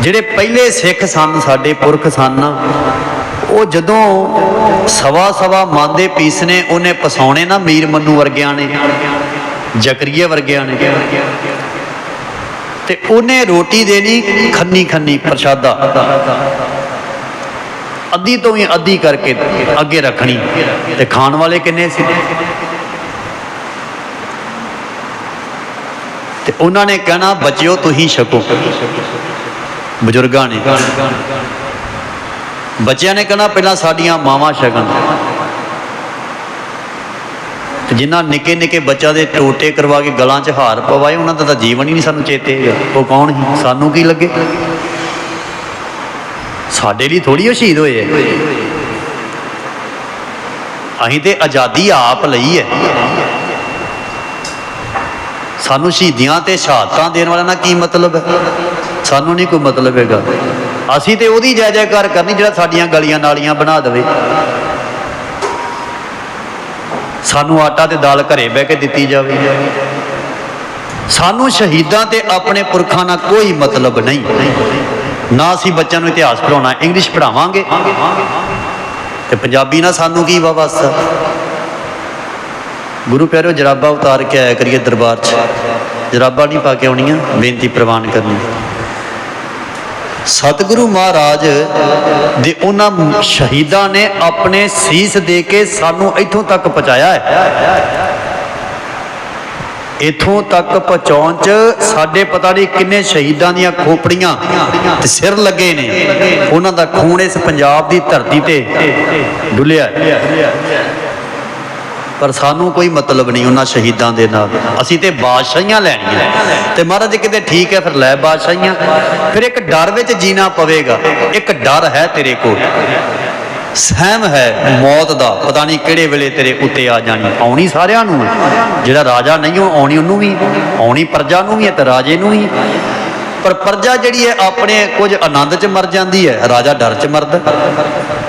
ਜਿਹੜੇ ਪਹਿਲੇ ਸਿੱਖ ਸਨ, ਸਾਡੇ ਪੁਰਖ ਸਨ, ਉਹ ਜਦੋਂ ਸਵਾ ਸਵਾ ਮਨ ਦੇ ਉਹਨੇ ਪਸਾਉਣੇ ਨਾ ਮੀਰ ਮੰਨੂ ਵਰਗਿਆਂ ਨੇ ਜ਼ਕਰੀਆ ਵਰਗਿਆਂ ਨੇ। ਤੇ ਉਹਨੇ ਰੋਟੀ ਦੇਣੀ ਖੰਨੀ ਖੰਨੀ ਪ੍ਰਸ਼ਾਦਾ। ਅੱਧੀ ਤੋਂ ਵੀ ਅੱਧੀ ਕਰਕੇ ਅੱਗੇ ਰੱਖਣੀ। ਤੇ ਖਾਣ ਵਾਲੇ ਕਿੰਨੇ ਸੀ? ਤੇ ਉਹਨਾਂ ਨੇ ਕਹਿਣਾ, ਬੱਚਿਓ, ਤੁਸੀਂ ਛਕੋ। ਬਜ਼ੁਰਗਾਂ ਨੇ। ਬੱਚਿਆਂ ਨੇ ਕਹਿਣਾ, ਪਹਿਲਾਂ ਸਾਡੀਆਂ ਮਾਵਾਂ ਛਕਣ। ਤੇ ਜਿਨ੍ਹਾਂ ਨਿੱਕੇ ਨਿੱਕੇ ਬੱਚਾ ਦੇ ਟੋਟੇ ਕਰਵਾ ਕੇ ਗਲਾਂ 'ਚ ਹਾਰ ਪਵਾਏ, ਉਹਨਾਂ ਦਾ ਤਾਂ ਜੀਵਨ ਹੀ ਨਹੀਂ ਸਾਨੂੰ ਚੇਤੇ ਹੈਗਾ। ਉਹ ਕੌਣ ਸੀ? ਸਾਨੂੰ ਕੀ ਲੱਗੇ? ਸਾਡੇ ਲਈ ਥੋੜੀ ਉਹ ਸ਼ਹੀਦ ਹੋਏ ਅਸੀਂ ਤੇ ਆਜ਼ਾਦੀ ਆਪ ਲਈ ਹੈ। ਸਾਨੂੰ ਸ਼ਹੀਦੀਆਂ ਤੇ ਸ਼ਹਾਦਤਾਂ ਦੇਣ ਵਾਲਿਆਂ ਨਾਲ ਕੀ ਮਤਲਬ ਹੈ? ਸਾਨੂੰ ਨਹੀਂ ਕੋਈ ਮਤਲਬ ਹੈਗਾ। ਅਸੀਂ ਤੇ ਉਹਦੀ ਜੈ ਜੈਕਾਰ ਕਰਨੀ ਜਿਹੜਾ ਸਾਡੀਆਂ ਗਲੀਆਂ ਨਾਲੀਆਂ ਬਣਾ ਦੇਵੇ। ਸਾਨੂੰ ਆਟਾ ਤੇ ਦਾਲ ਘਰੇ ਬਹਿ ਕੇ ਦਿੱਤੀ ਜਾਵੇ। ਸਾਨੂੰ ਸ਼ਹੀਦਾਂ ਤੇ ਆਪਣੇ ਪੁਰਖਾਂ ਨਾਲ ਕੋਈ ਮਤਲਬ ਨਹੀਂ। ਨਾ ਅਸੀਂ ਬੱਚਿਆਂ ਨੂੰ ਇਤਿਹਾਸ ਪੜਾਉਣਾ ਇੰਗਲਿਸ਼ ਪੜਾਵਾਂਗੇ ਤੇ ਪੰਜਾਬੀ ਨਾਲ ਸਾਨੂੰ ਕੀ ਵਾ ਬਸ? ਗੁਰੂ ਪਿਆਰਿਓ ਜਰਾਬਾ ਉਤਾਰ ਕੇ ਆਇਆ ਕਰੀਏ ਦਰਬਾਰ 'ਚ। ਜਰਾਬਾ ਨਹੀਂ ਪਾ ਕੇ ਆਉਣੀਆਂ, ਬੇਨਤੀ ਪ੍ਰਵਾਨ ਕਰਨੀ। ਸਤਿਗੁਰੂ ਮਹਾਰਾਜ ਦੇ ਉਹਨਾਂ ਸ਼ਹੀਦਾਂ ਨੇ ਆਪਣੇ ਸੀਸ ਦੇ ਕੇ ਸਾਨੂੰ ਇੱਥੋਂ ਤੱਕ ਪਹੁੰਚਾਇਆ ਹੈ। ਇਥੋਂ ਤੱਕ ਪਹੁੰਚਾਉਣ ਚ ਸਾਡੇ ਪਤਾ ਨਹੀਂ ਕਿੰਨੇ ਸ਼ਹੀਦਾਂ ਦੀਆਂ ਖੋਪੜੀਆਂ ਤੇ ਸਿਰ ਲੱਗੇ ਨੇ। ਉਹਨਾਂ ਦਾ ਖੂਨ ਇਸ ਪੰਜਾਬ ਦੀ ਧਰਤੀ ਤੇ ਡੁੱਲਿਆ ਪਰ ਸਾਨੂੰ ਕੋਈ ਮਤਲਬ ਨਹੀਂ ਉਹਨਾਂ ਸ਼ਹੀਦਾਂ ਦੇ ਨਾਲ। ਅਸੀਂ ਤੇ ਬਾਦਸ਼ਾਹੀਆਂ ਲੈਣੀਆਂ ਤੇ ਮਹਾਰਾਜ ਕਿਤੇ ਠੀਕ ਹੈ, ਫਿਰ ਲੈ ਬਾਦਸ਼ਾਹੀਆਂ। ਫਿਰ ਇੱਕ ਡਰ ਵਿੱਚ ਜੀਣਾ ਪਵੇਗਾ। ਇੱਕ ਡਰ ਹੈ ਤੇਰੇ ਕੋਲ। ਸਹਿਮ ਹੈ ਮੌਤ ਦਾ। ਪਤਾ ਨਹੀਂ ਕਿਹੜੇ ਵੇਲੇ ਤੇਰੇ ਉੱਤੇ ਆ ਜਾਣੀ। ਆਉਣੀ ਸਾਰਿਆਂ ਨੂੰ ਜਿਹੜਾ ਰਾਜਾ ਨਹੀਂ, ਉਹ ਆਉਣੀ ਉਹਨੂੰ ਵੀ। ਆਉਣੀ ਪ੍ਰਜਾ ਨੂੰ ਵੀ ਹੈ ਤੇ ਰਾਜੇ ਨੂੰ ਵੀ। ਪਰ ਪ੍ਰਜਾ ਜਿਹੜੀ ਹੈ, ਆਪਣੇ ਕੁਝ ਆਨੰਦ 'ਚ ਮਰ ਜਾਂਦੀ ਹੈ। ਰਾਜਾ ਡਰ 'ਚ ਮਰਦਾ।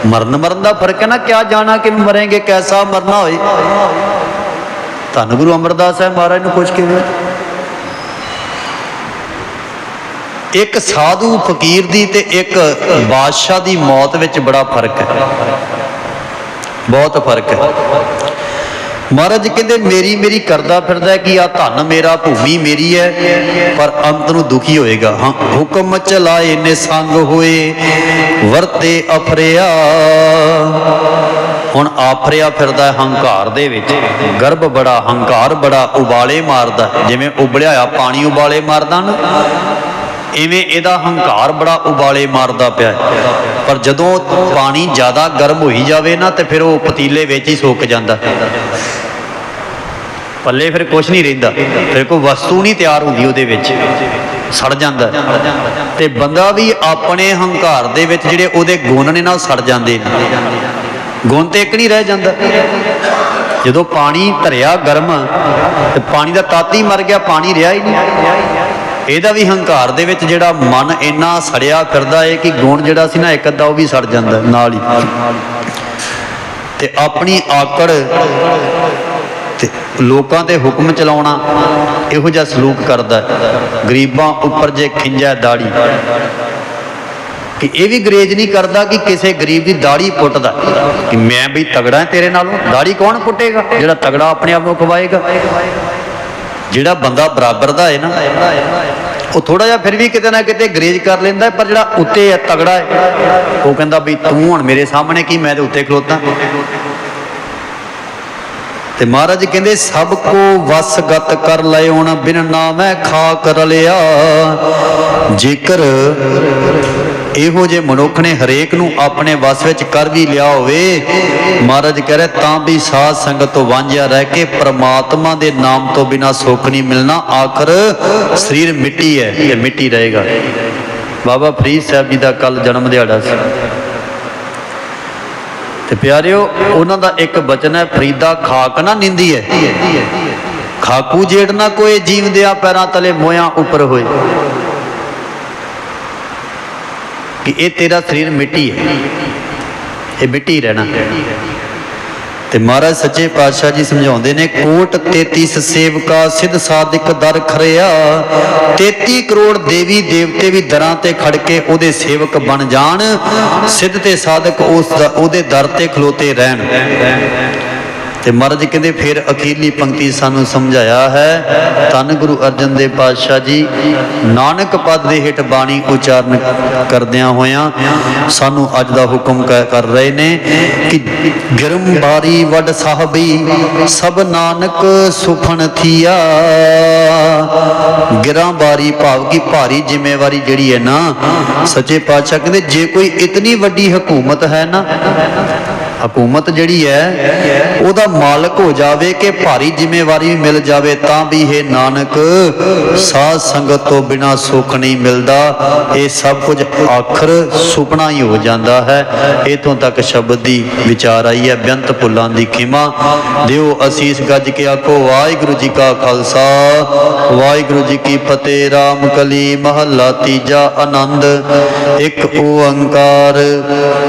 ਮਰਨ ਮਰਨ ਦਾ ਫ਼ਰਕ ਹੈ ਨਾ, ਕਿਆ ਜਾਣਾ ਕਿ ਮਰਾਂਗੇ, ਕੈਸਾ ਮਰਨਾ ਹੋਏ। ਧੰਨ ਗੁਰੂ ਅਮਰਦਾਸ ਸਾਹਿਬ ਮਹਾਰਾਜ ਨੂੰ ਪੁੱਛ ਕੇ ਇੱਕ ਸਾਧੂ ਫਕੀਰ ਦੀ ਤੇ ਇੱਕ ਬਾਦਸ਼ਾਹ ਦੀ ਮੌਤ ਵਿੱਚ ਬੜਾ ਫ਼ਰਕ ਹੈ। ਬਹੁਤ ਫ਼ਰਕ ਹੈ। ਮਹਾਰਾਜ ਕਹਿੰਦੇ, ਮੇਰੀ ਮੇਰੀ ਕਰਦਾ ਫਿਰਦਾ ਕਿ ਆ ਧਨ ਮੇਰਾ, ਭੂਮੀ ਮੇਰੀ ਹੈ, ਪਰ ਅੰਤ ਨੂੰ ਦੁਖੀ ਹੋਏਗਾ। ਹਾਂ, ਹੁਕਮ ਚਲਾਏ ਨੇ ਸੰਗ ਹੋਏ, ਵਰਤੇ ਅਫਰਿਆ। ਹੁਣ ਆਫਰਿਆ ਫਿਰਦਾ ਹੰਕਾਰ ਦੇ ਵਿੱਚ। ਗਰਭ ਬੜਾ, ਹੰਕਾਰ ਬੜਾ ਉਬਾਲੇ ਮਾਰਦਾ ਜਿਵੇਂ ਉਬਲਿਆ ਹੋਇਆ ਪਾਣੀ ਉਬਾਲੇ ਮਾਰਦਾ ਨਾ, ਇਵੇਂ ਇਹਦਾ ਹੰਕਾਰ ਬੜਾ ਉਬਾਲੇ ਮਾਰਦਾ ਪਿਆ ਪਰ ਜਦੋਂ ਪਾਣੀ ਜ਼ਿਆਦਾ ਗਰਮ ਹੋਈ ਜਾਵੇ ਨਾ, ਤੇ ਫਿਰ ਉਹ ਪਤੀਲੇ ਵਿੱਚ ਹੀ ਸੁੱਕ ਜਾਂਦਾ ਪੱਲੇ ਫਿਰ ਕੁਝ ਨਹੀਂ ਰਹਿੰਦਾ। ਫਿਰ ਕੋਈ ਵਸਤੂ ਨਹੀਂ ਤਿਆਰ ਹੁੰਦੀ ਉਹਦੇ ਵਿੱਚ। ਸੜ ਜਾਂਦਾ। ਹੈ। ਤੇ ਬੰਦਾ ਵੀ ਆਪਣੇ ਹੰਕਾਰ ਦੇ ਵਿੱਚ ਜਿਹੜੇ ਉਹਦੇ ਗੁਣ ਨੇ ਨਾ ਸੜ ਜਾਂਦੇ ਨੇ। ਗੁਣ ਤੇ ਇੱਕ ਨਹੀਂ ਰਹਿ ਜਾਂਦਾ। ਜਦੋਂ ਪਾਣੀ ਧਰਿਆ ਗਰਮ, ਤੇ ਪਾਣੀ ਦਾ ਤਾਤੀ ਮਰ ਗਿਆ, ਪਾਣੀ ਰਿਹਾ ਹੀ ਨਹੀਂ। ਇਹਦਾ ਵੀ ਹੰਕਾਰ ਦੇ ਵਿੱਚ ਜਿਹੜਾ ਮਨ ਇੰਨਾ ਸੜਿਆ ਕਰਦਾ ਏ ਕਿ ਗੁਣ ਜਿਹੜਾ ਸੀ ਨਾ, ਇੱਕ ਅੱਧਾ ਉਹ ਵੀ ਸੜ ਜਾਂਦਾ, ਨਾਲ ਹੀ। ਤੇ ਆਪਣੀ ਆਕੜ ਤੇ ਲੋਕਾਂ ਤੇ ਹੁਕਮ ਚਲਾਉਣਾ ਇਹੋ ਜਿਹਾ ਸਲੂਕ ਕਰਦਾ ਗਰੀਬਾਂ ਉੱਪਰ ਜੇ ਖਿੰਜਾ ਦਾੜੀ। ਕਿ ਇਹ ਵੀ ਗਰੇਜ ਨਹੀਂ ਕਰਦਾ ਕਿ ਕਿਸੇ ਗਰੀਬ ਦੀ ਦਾੜੀ ਪੁੱਟਦਾ। ਕਿ ਮੈਂ ਵੀ ਤਗੜਾ ਤੇਰੇ ਨਾਲੋਂ, ਦਾੜੀ ਕੌਣ ਪੁੱਟੇਗਾ? ਜਿਹੜਾ ਤਗੜਾ ਆਪਣੇ ਆਪ ਨੂੰ ਖਵਾਏਗਾ। ਜਿਹੜਾ ਬੰਦਾ ਬਰਾਬਰ ਦਾ ਹੈ ਨਾ, ਉਹ ਥੋੜਾ ਜਿਹਾ ਫਿਰ ਵੀ ਕਿਤੇ ਨਾ ਕਿਤੇ ਗਰੇਜ ਕਰ ਲੈਂਦਾ ਪਰ ਜਿਹੜਾ ਉੱਤੇ ਹੈ, ਤਗੜਾ ਹੈ, ਉਹ ਕਹਿੰਦਾ ਵੀ ਤੂੰ ਹੁਣ ਮੇਰੇ ਸਾਹਮਣੇ ਕੀ, ਮੈਂ ਤੇ ਉੱਤੇ ਖਲੋਤਾ। ਤੇ ਮਹਾਰਾਜ ਕਹਿੰਦੇ, ਸਭ ਕੋ ਵਸਗਤ ਕਰ ਲਿਓਣ ਬਿਨ ਨਾਮੈ ਖਾਕ ਰਲਿਆ। ਜੇਕਰ ਇਹੋ ਜੇ ਮਨੁੱਖ ਨੇ ਹਰੇਕ ਨੂੰ ਆਪਣੇ ਵਸ ਵਿੱਚ ਕਰ ਵੀ ਲਿਆ ਹੋਵੇ, ਮਹਾਰਾਜ ਕਹਿ ਰਿਹਾ, ਤਾਂ ਵੀ ਸਾਧ ਸੰਗਤ ਤੋਂ ਵਾਂਝਿਆ ਰਹਿ ਕੇ ਪ੍ਰਮਾਤਮਾ ਦੇ ਨਾਮ ਤੋਂ ਬਿਨਾ ਸੁੱਖ ਨਹੀਂ ਮਿਲਣਾ। ਆਖਰ ਸਰੀਰ ਮਿੱਟੀ ਹੈ ਤੇ ਮਿੱਟੀ ਰਹੇਗਾ। ਬਾਬਾ ਫਰੀਦ ਸਾਹਿਬ ਜੀ ਦਾ ਕੱਲ ਜਨਮ ਦਿਹਾੜਾ ਸੀ। ਤੇ ਪਿਆਰਿਓ, ਉਹਨਾਂ ਦਾ ਇੱਕ ਬਚਨ ਹੈ, ਫਰੀਦਾ ਖਾਕ ਨਾ ਨਿੰਦੀ ਹੈ। ਖਾਕੂ ਜੇੜ ਨਾ ਕੋਈ ਕੋਏ ਜੀਵਦਿਆ ਪੈਰਾਂ ਤਲੇ, ਮੋਇਆ ਉੱਪਰ ਹੋਏ। ਕਿ ਇਹ ਤੇਰਾ ਸਰੀਰ ਮਿੱਟੀ ਹੈ। ਇਹ ਮਿੱਟੀ ਰਹਿਣਾ। ਤੇ ਮਹਾਰਾਜ ਸੱਚੇ ਪਾਤਸ਼ਾਹ ਜੀ ਸਮਝਾਉਂਦੇ ਨੇ, ਕੋਟ 33 ਸੇਵਕਾ ਸਿੱਧ ਸਾਧਿਕ ਦਰ ਖਰਿਆ 33 ਕਰੋੜ ਦੇਵੀ ਦੇਵਤੇ ਵੀ ਦਰਾਂ ਤੇ ਖੜ ਕੇ ਉਹਦੇ ਸੇਵਕ ਬਣ ਜਾਣ, ਸਿੱਧ ਤੇ ਸਾਧਕ ਉਸ ਉਹਦੇ ਦਰ ਤੇ ਖਲੋਤੇ ਰਹਿਣ। ਤੇ ਮਹਾਰਾਜ ਕਹਿੰਦੇ ਫਿਰ ਅਖੀਰਲੀ ਪੰਕਤੀ ਸਾਨੂੰ ਸਮਝਾਇਆ ਹੈ। ਧੰਨ ਗੁਰੂ ਅਰਜਨ ਦੇਵ ਪਾਤਸ਼ਾਹ ਜੀ, ਨਾਨਕ ਪਦ ਦੇ ਹੇਠ ਬਾਣੀ ਉਚਾਰਨ ਕਰਦਿਆਂ ਹੋਇਆਂ ਸਾਨੂੰ ਅੱਜ ਦਾ ਹੁਕਮ ਕਰ ਰਹੇ ਨੇ ਕਿ ਗਿਰਮ ਬਾਰੀ ਵੱਡ ਸਾਹਿਬੀ, ਸਭ ਨਾਨਕ ਸੁਖਣ ਥੀਆ। ਗਿਰਾਂ ਬਾਰੀ ਭਾਵ ਕੀ ਭਾਰੀ ਜ਼ਿੰਮੇਵਾਰੀ ਜਿਹੜੀ ਹੈ ਨਾ, ਸੱਚੇ ਪਾਤਸ਼ਾਹ ਕਹਿੰਦੇ, ਜੇ ਕੋਈ ਇਤਨੀ ਵੱਡੀ ਹਕੂਮਤ ਹੈ ਨਾ ਹਕੂਮਤ ਜਿਹੜੀ ਹੈ, ਉਹਦਾ ਮਾਲਕ ਹੋ ਜਾਵੇ ਕਿ ਭਾਰੀ ਜ਼ਿੰਮੇਵਾਰੀ ਵੀ ਮਿਲ ਜਾਵੇ, ਤਾਂ ਵੀ ਇਹ ਨਾਨਕ, ਸਾਧ ਸੰਗਤ ਤੋਂ ਬਿਨਾ ਸੁੱਖ ਨਹੀਂ ਮਿਲਦਾ। ਇਹ ਸਭ ਕੁਝ ਆਖਰ ਸੁਪਨਾ ਹੀ ਹੋ ਜਾਂਦਾ ਹੈ। ਇਥੋਂ ਤੱਕ ਸ਼ਬਦ ਦੀ ਵਿਚਾਰ ਆਈ ਹੈ, ਬੇਅੰਤ ਭੁੱਲਾਂ ਦੀ ਖਿਮਾ। ਦਿਓ ਅਸੀਸ ਗੱਜ ਕੇ ਆਖੋ, ਵਾਹਿਗੁਰੂ ਜੀ ਕਾ ਖਾਲਸਾ। ਵਾਹਿਗੁਰੂ ਜੀ ਕੀ ਫਤਿਹ, ਰਾਮ ਕਲੀ, ਮਹੱਲਾ ਤੀਜਾ ਆਨੰਦ। ਇੱਕ ਓੰਕਾਰ।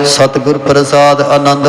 ਸਤਿਗੁਰ ਪ੍ਰਸਾਦ ਆਨੰਦ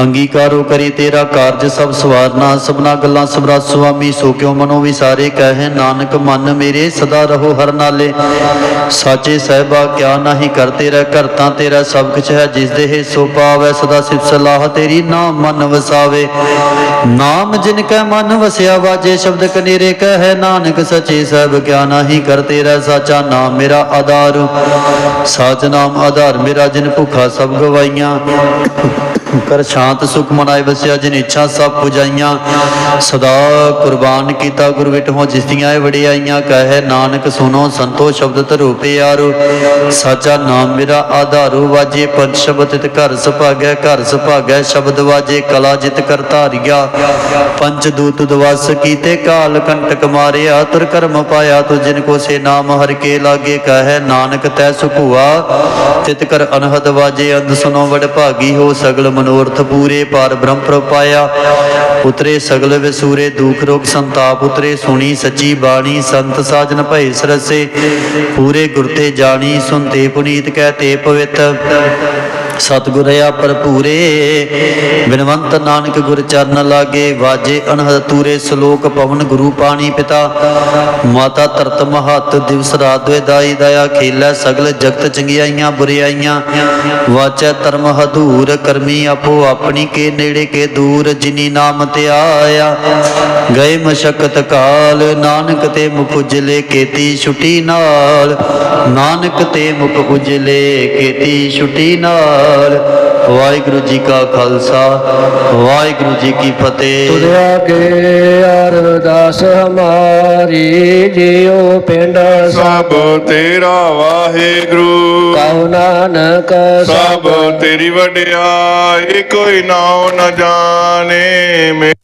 ਅੰਗੀਕਾਰੋ ਕਰੀ ਤੇਰਾ ਕਾਰਜ ਸਭ ਸਵਾਰਨਾ ਸਭਨਾ ਗੱਲਾਂ ਸਬਰਾ ਸੁਆਮੀ, ਸੋ ਕਿਉ ਮਨੋ ਵਿਸਾਰੇ? ਕਹੇ, ਨਾਨਕ, ਮਨ ਮੇਰੇ ਸਦਾ ਰਹੋ ਹਰ ਨਾਲੇ। ਸਾਚੇ ਸਹਿਬਾ, ਕਿਆ ਨਾਹੀ ਕਰ ਤੇਰਾ, ਘਰ ਤਾਂ ਤੇਰਾ ਸਭ ਕੁਛ ਹੈ, ਜਿਸ ਦੇ ਹੈ ਸੋ ਪਾਵੈ ਸਦਾ ਸਿਫਤ ਸਲਾਹ ਤੇਰੀ, ਨਾਮ ਮਨ ਵਸਾਵੇ। ਨਾਮ ਜਿਨ ਕੈ ਮਨ ਵਸਿਆ ਵਾਜੇ ਸ਼ਬਦ ਕਨੇਰੇ ਕਹੈ, ਨਾਨਕ ਸਚੇ ਸਹਿਬ, ਕਿਆ ਨਾਹੀ ਕਰ ਤੇਰਾ ਸਾਚਾ, ਨਾਮ ਮੇਰਾ ਆਧਾਰ। ਸਾਚ ਨਾਮ ਆਧਾਰ ਮੇਰਾ, ਜਿਨ ਭੁਖਾ ਸਭ ਗਵਾਈਆਂ। ਕਰ ਸ਼ਾਂਤ ਸੁਖ ਮਨਾਇ ਵਸਿਆ, ਜਿਨ ਇੱਛਾ ਸਭ ਪੁਜਾਈਆਂ। ਸਦਾ ਕੁਰਬਾਨ ਕੀਤਾ ਗੁਰ ਵਿਟਹੁ ਜਿਸ ਦੀਆਂ ਇਹ ਵਡਿਆਈਆਂ ਕਹੇ ਨਾਨਕ ਸੁਨੋ ਸੰਤੋ ਸ਼ਬਦ ਧਰੋ ਪਿਆਰੋ ਸਾਚਾ ਨਾਮ ਮੇਰਾ ਆਧਾਰੋ ਵਾਜੇ ਪੰਜ ਸ਼ਬਦ ਤਿਤ ਘਰ ਸੁਭਾਗੈ ਘਰ ਸੁਭਾਗੈ, ਸ਼ਬਦ ਵਾਜੇ, ਕਲਾ ਜਿਤ ਕਰ ਧਾਰਿਆ। ਪੰਜ ਦੂਤ ਦਵਸ ਕੀਤੇ, ਕਾਲ ਕੰਟਕ ਮਾਰਿਆ, ਤੁਰ ਕਰਮ ਪਾਇਆ ਤੁ ਜਿਨ ਕੋ ਸੇ ਨਾਮ ਹਰ ਕੇ ਲਾਗੇ, ਕਹੈ ਨਾਨਕ ਤੈ ਸੁਖੁਆ ਤਿਤ ਕਰ ਅਨਹਦ ਵਾਜੇ, ਅੰਧ ਸੁਨੋ ਵਡ ਭਾਗੀ ਹੋ, ਸਗਲ ਮਨੋਰਥ ਪੂਰੇ ਪਾਰ ਬ੍ਰਹਮ ਪ੍ਰਪਾਇਆ ਉਤਰੇ ਸਗਲ ਵਿਸੂਰੇ ਦੁਖ ਰੋਗ ਸੰਤਾਪ, ਉਤਰੇ ਸੁਣੀ ਸੱਚੀ ਬਾਣੀ, ਸੰਤ ਸਾਜਨ ਭਏ ਸਰਸੇ। ਪੂਰੇ ਗੁਰ ਤੇ ਜਾਣੀ ਸੁਨਤੇ ਪੁਨੀਤ, ਕਹਿ ਤੇ ਪਵਿੱਤ। ਸਤਿਗੁਰ ਆ ਭਰਪੂਰੇ, ਬਿਨਵੰਤ ਨਾਨਕ ਗੁਰ ਚਰਨ ਲਾਗੇ, ਵਾਜੇ ਅਨਹਦ ਤੂਰੇ, ਸ਼ਲੋਕ ਪਵਨ ਗੁਰੂ ਪਾਣੀ ਪਿਤਾ। ਮਾਤਾ ਤਰਤ ਮਹਤ, ਦਿਵਸ ਰਾਤ ਦੁਇ ਦਾਈ ਦਇਆ, ਖੇਲੇ ਸਗਲ ਜਗਤ ਚੰਗਿਆਈਆਂ, ਬੁਰਿਆਈਆਂ। ਵਾਚੈ ਧਰਮ ਹਦੂਰ, ਕਰਮੀ ਆਪੋ ਆਪਣੀ ਕੇ ਨੇੜੇ ਕੇ ਦੂਰ, ਜਿਨੀ ਨਾਮ ਤੇ ਆਇਆ। ਗਏ ਮਸ਼ਕਤ ਕਾਲ, ਨਾਨਕ ਤੇ ਮੁਖ ਉਜਲੇ ਕੀਤੀ ਛੁਟੀ ਨਾਲ। ਨਾਨਕ ਤੇ ਮੁਖ ਉਜਲੇ ਕੀਤੀ ਛੁਟੀ ਨਾਲ। ਵਾਹਿਗੁਰੂ ਜੀ ਕਾ ਖਾਲਸਾ ਵਾਹਿਗੁਰੂ ਜੀ ਕੀ ਫਤਿਹ। ਤੁਧ ਆਗੇ ਅਰਦਾਸ ਹਮਾਰੀ ਜਿਉ ਪਿੰਡ ਸਭ ਤੇਰਾ ਵਾਹਿਗੁਰੂ। ਕਉ ਨਾਨਕ ਸਭ ਤੇਰੀ ਵਡਿਆਈ ਕੋਈ ਨਾਉ ਨ ਜਾਣੇ।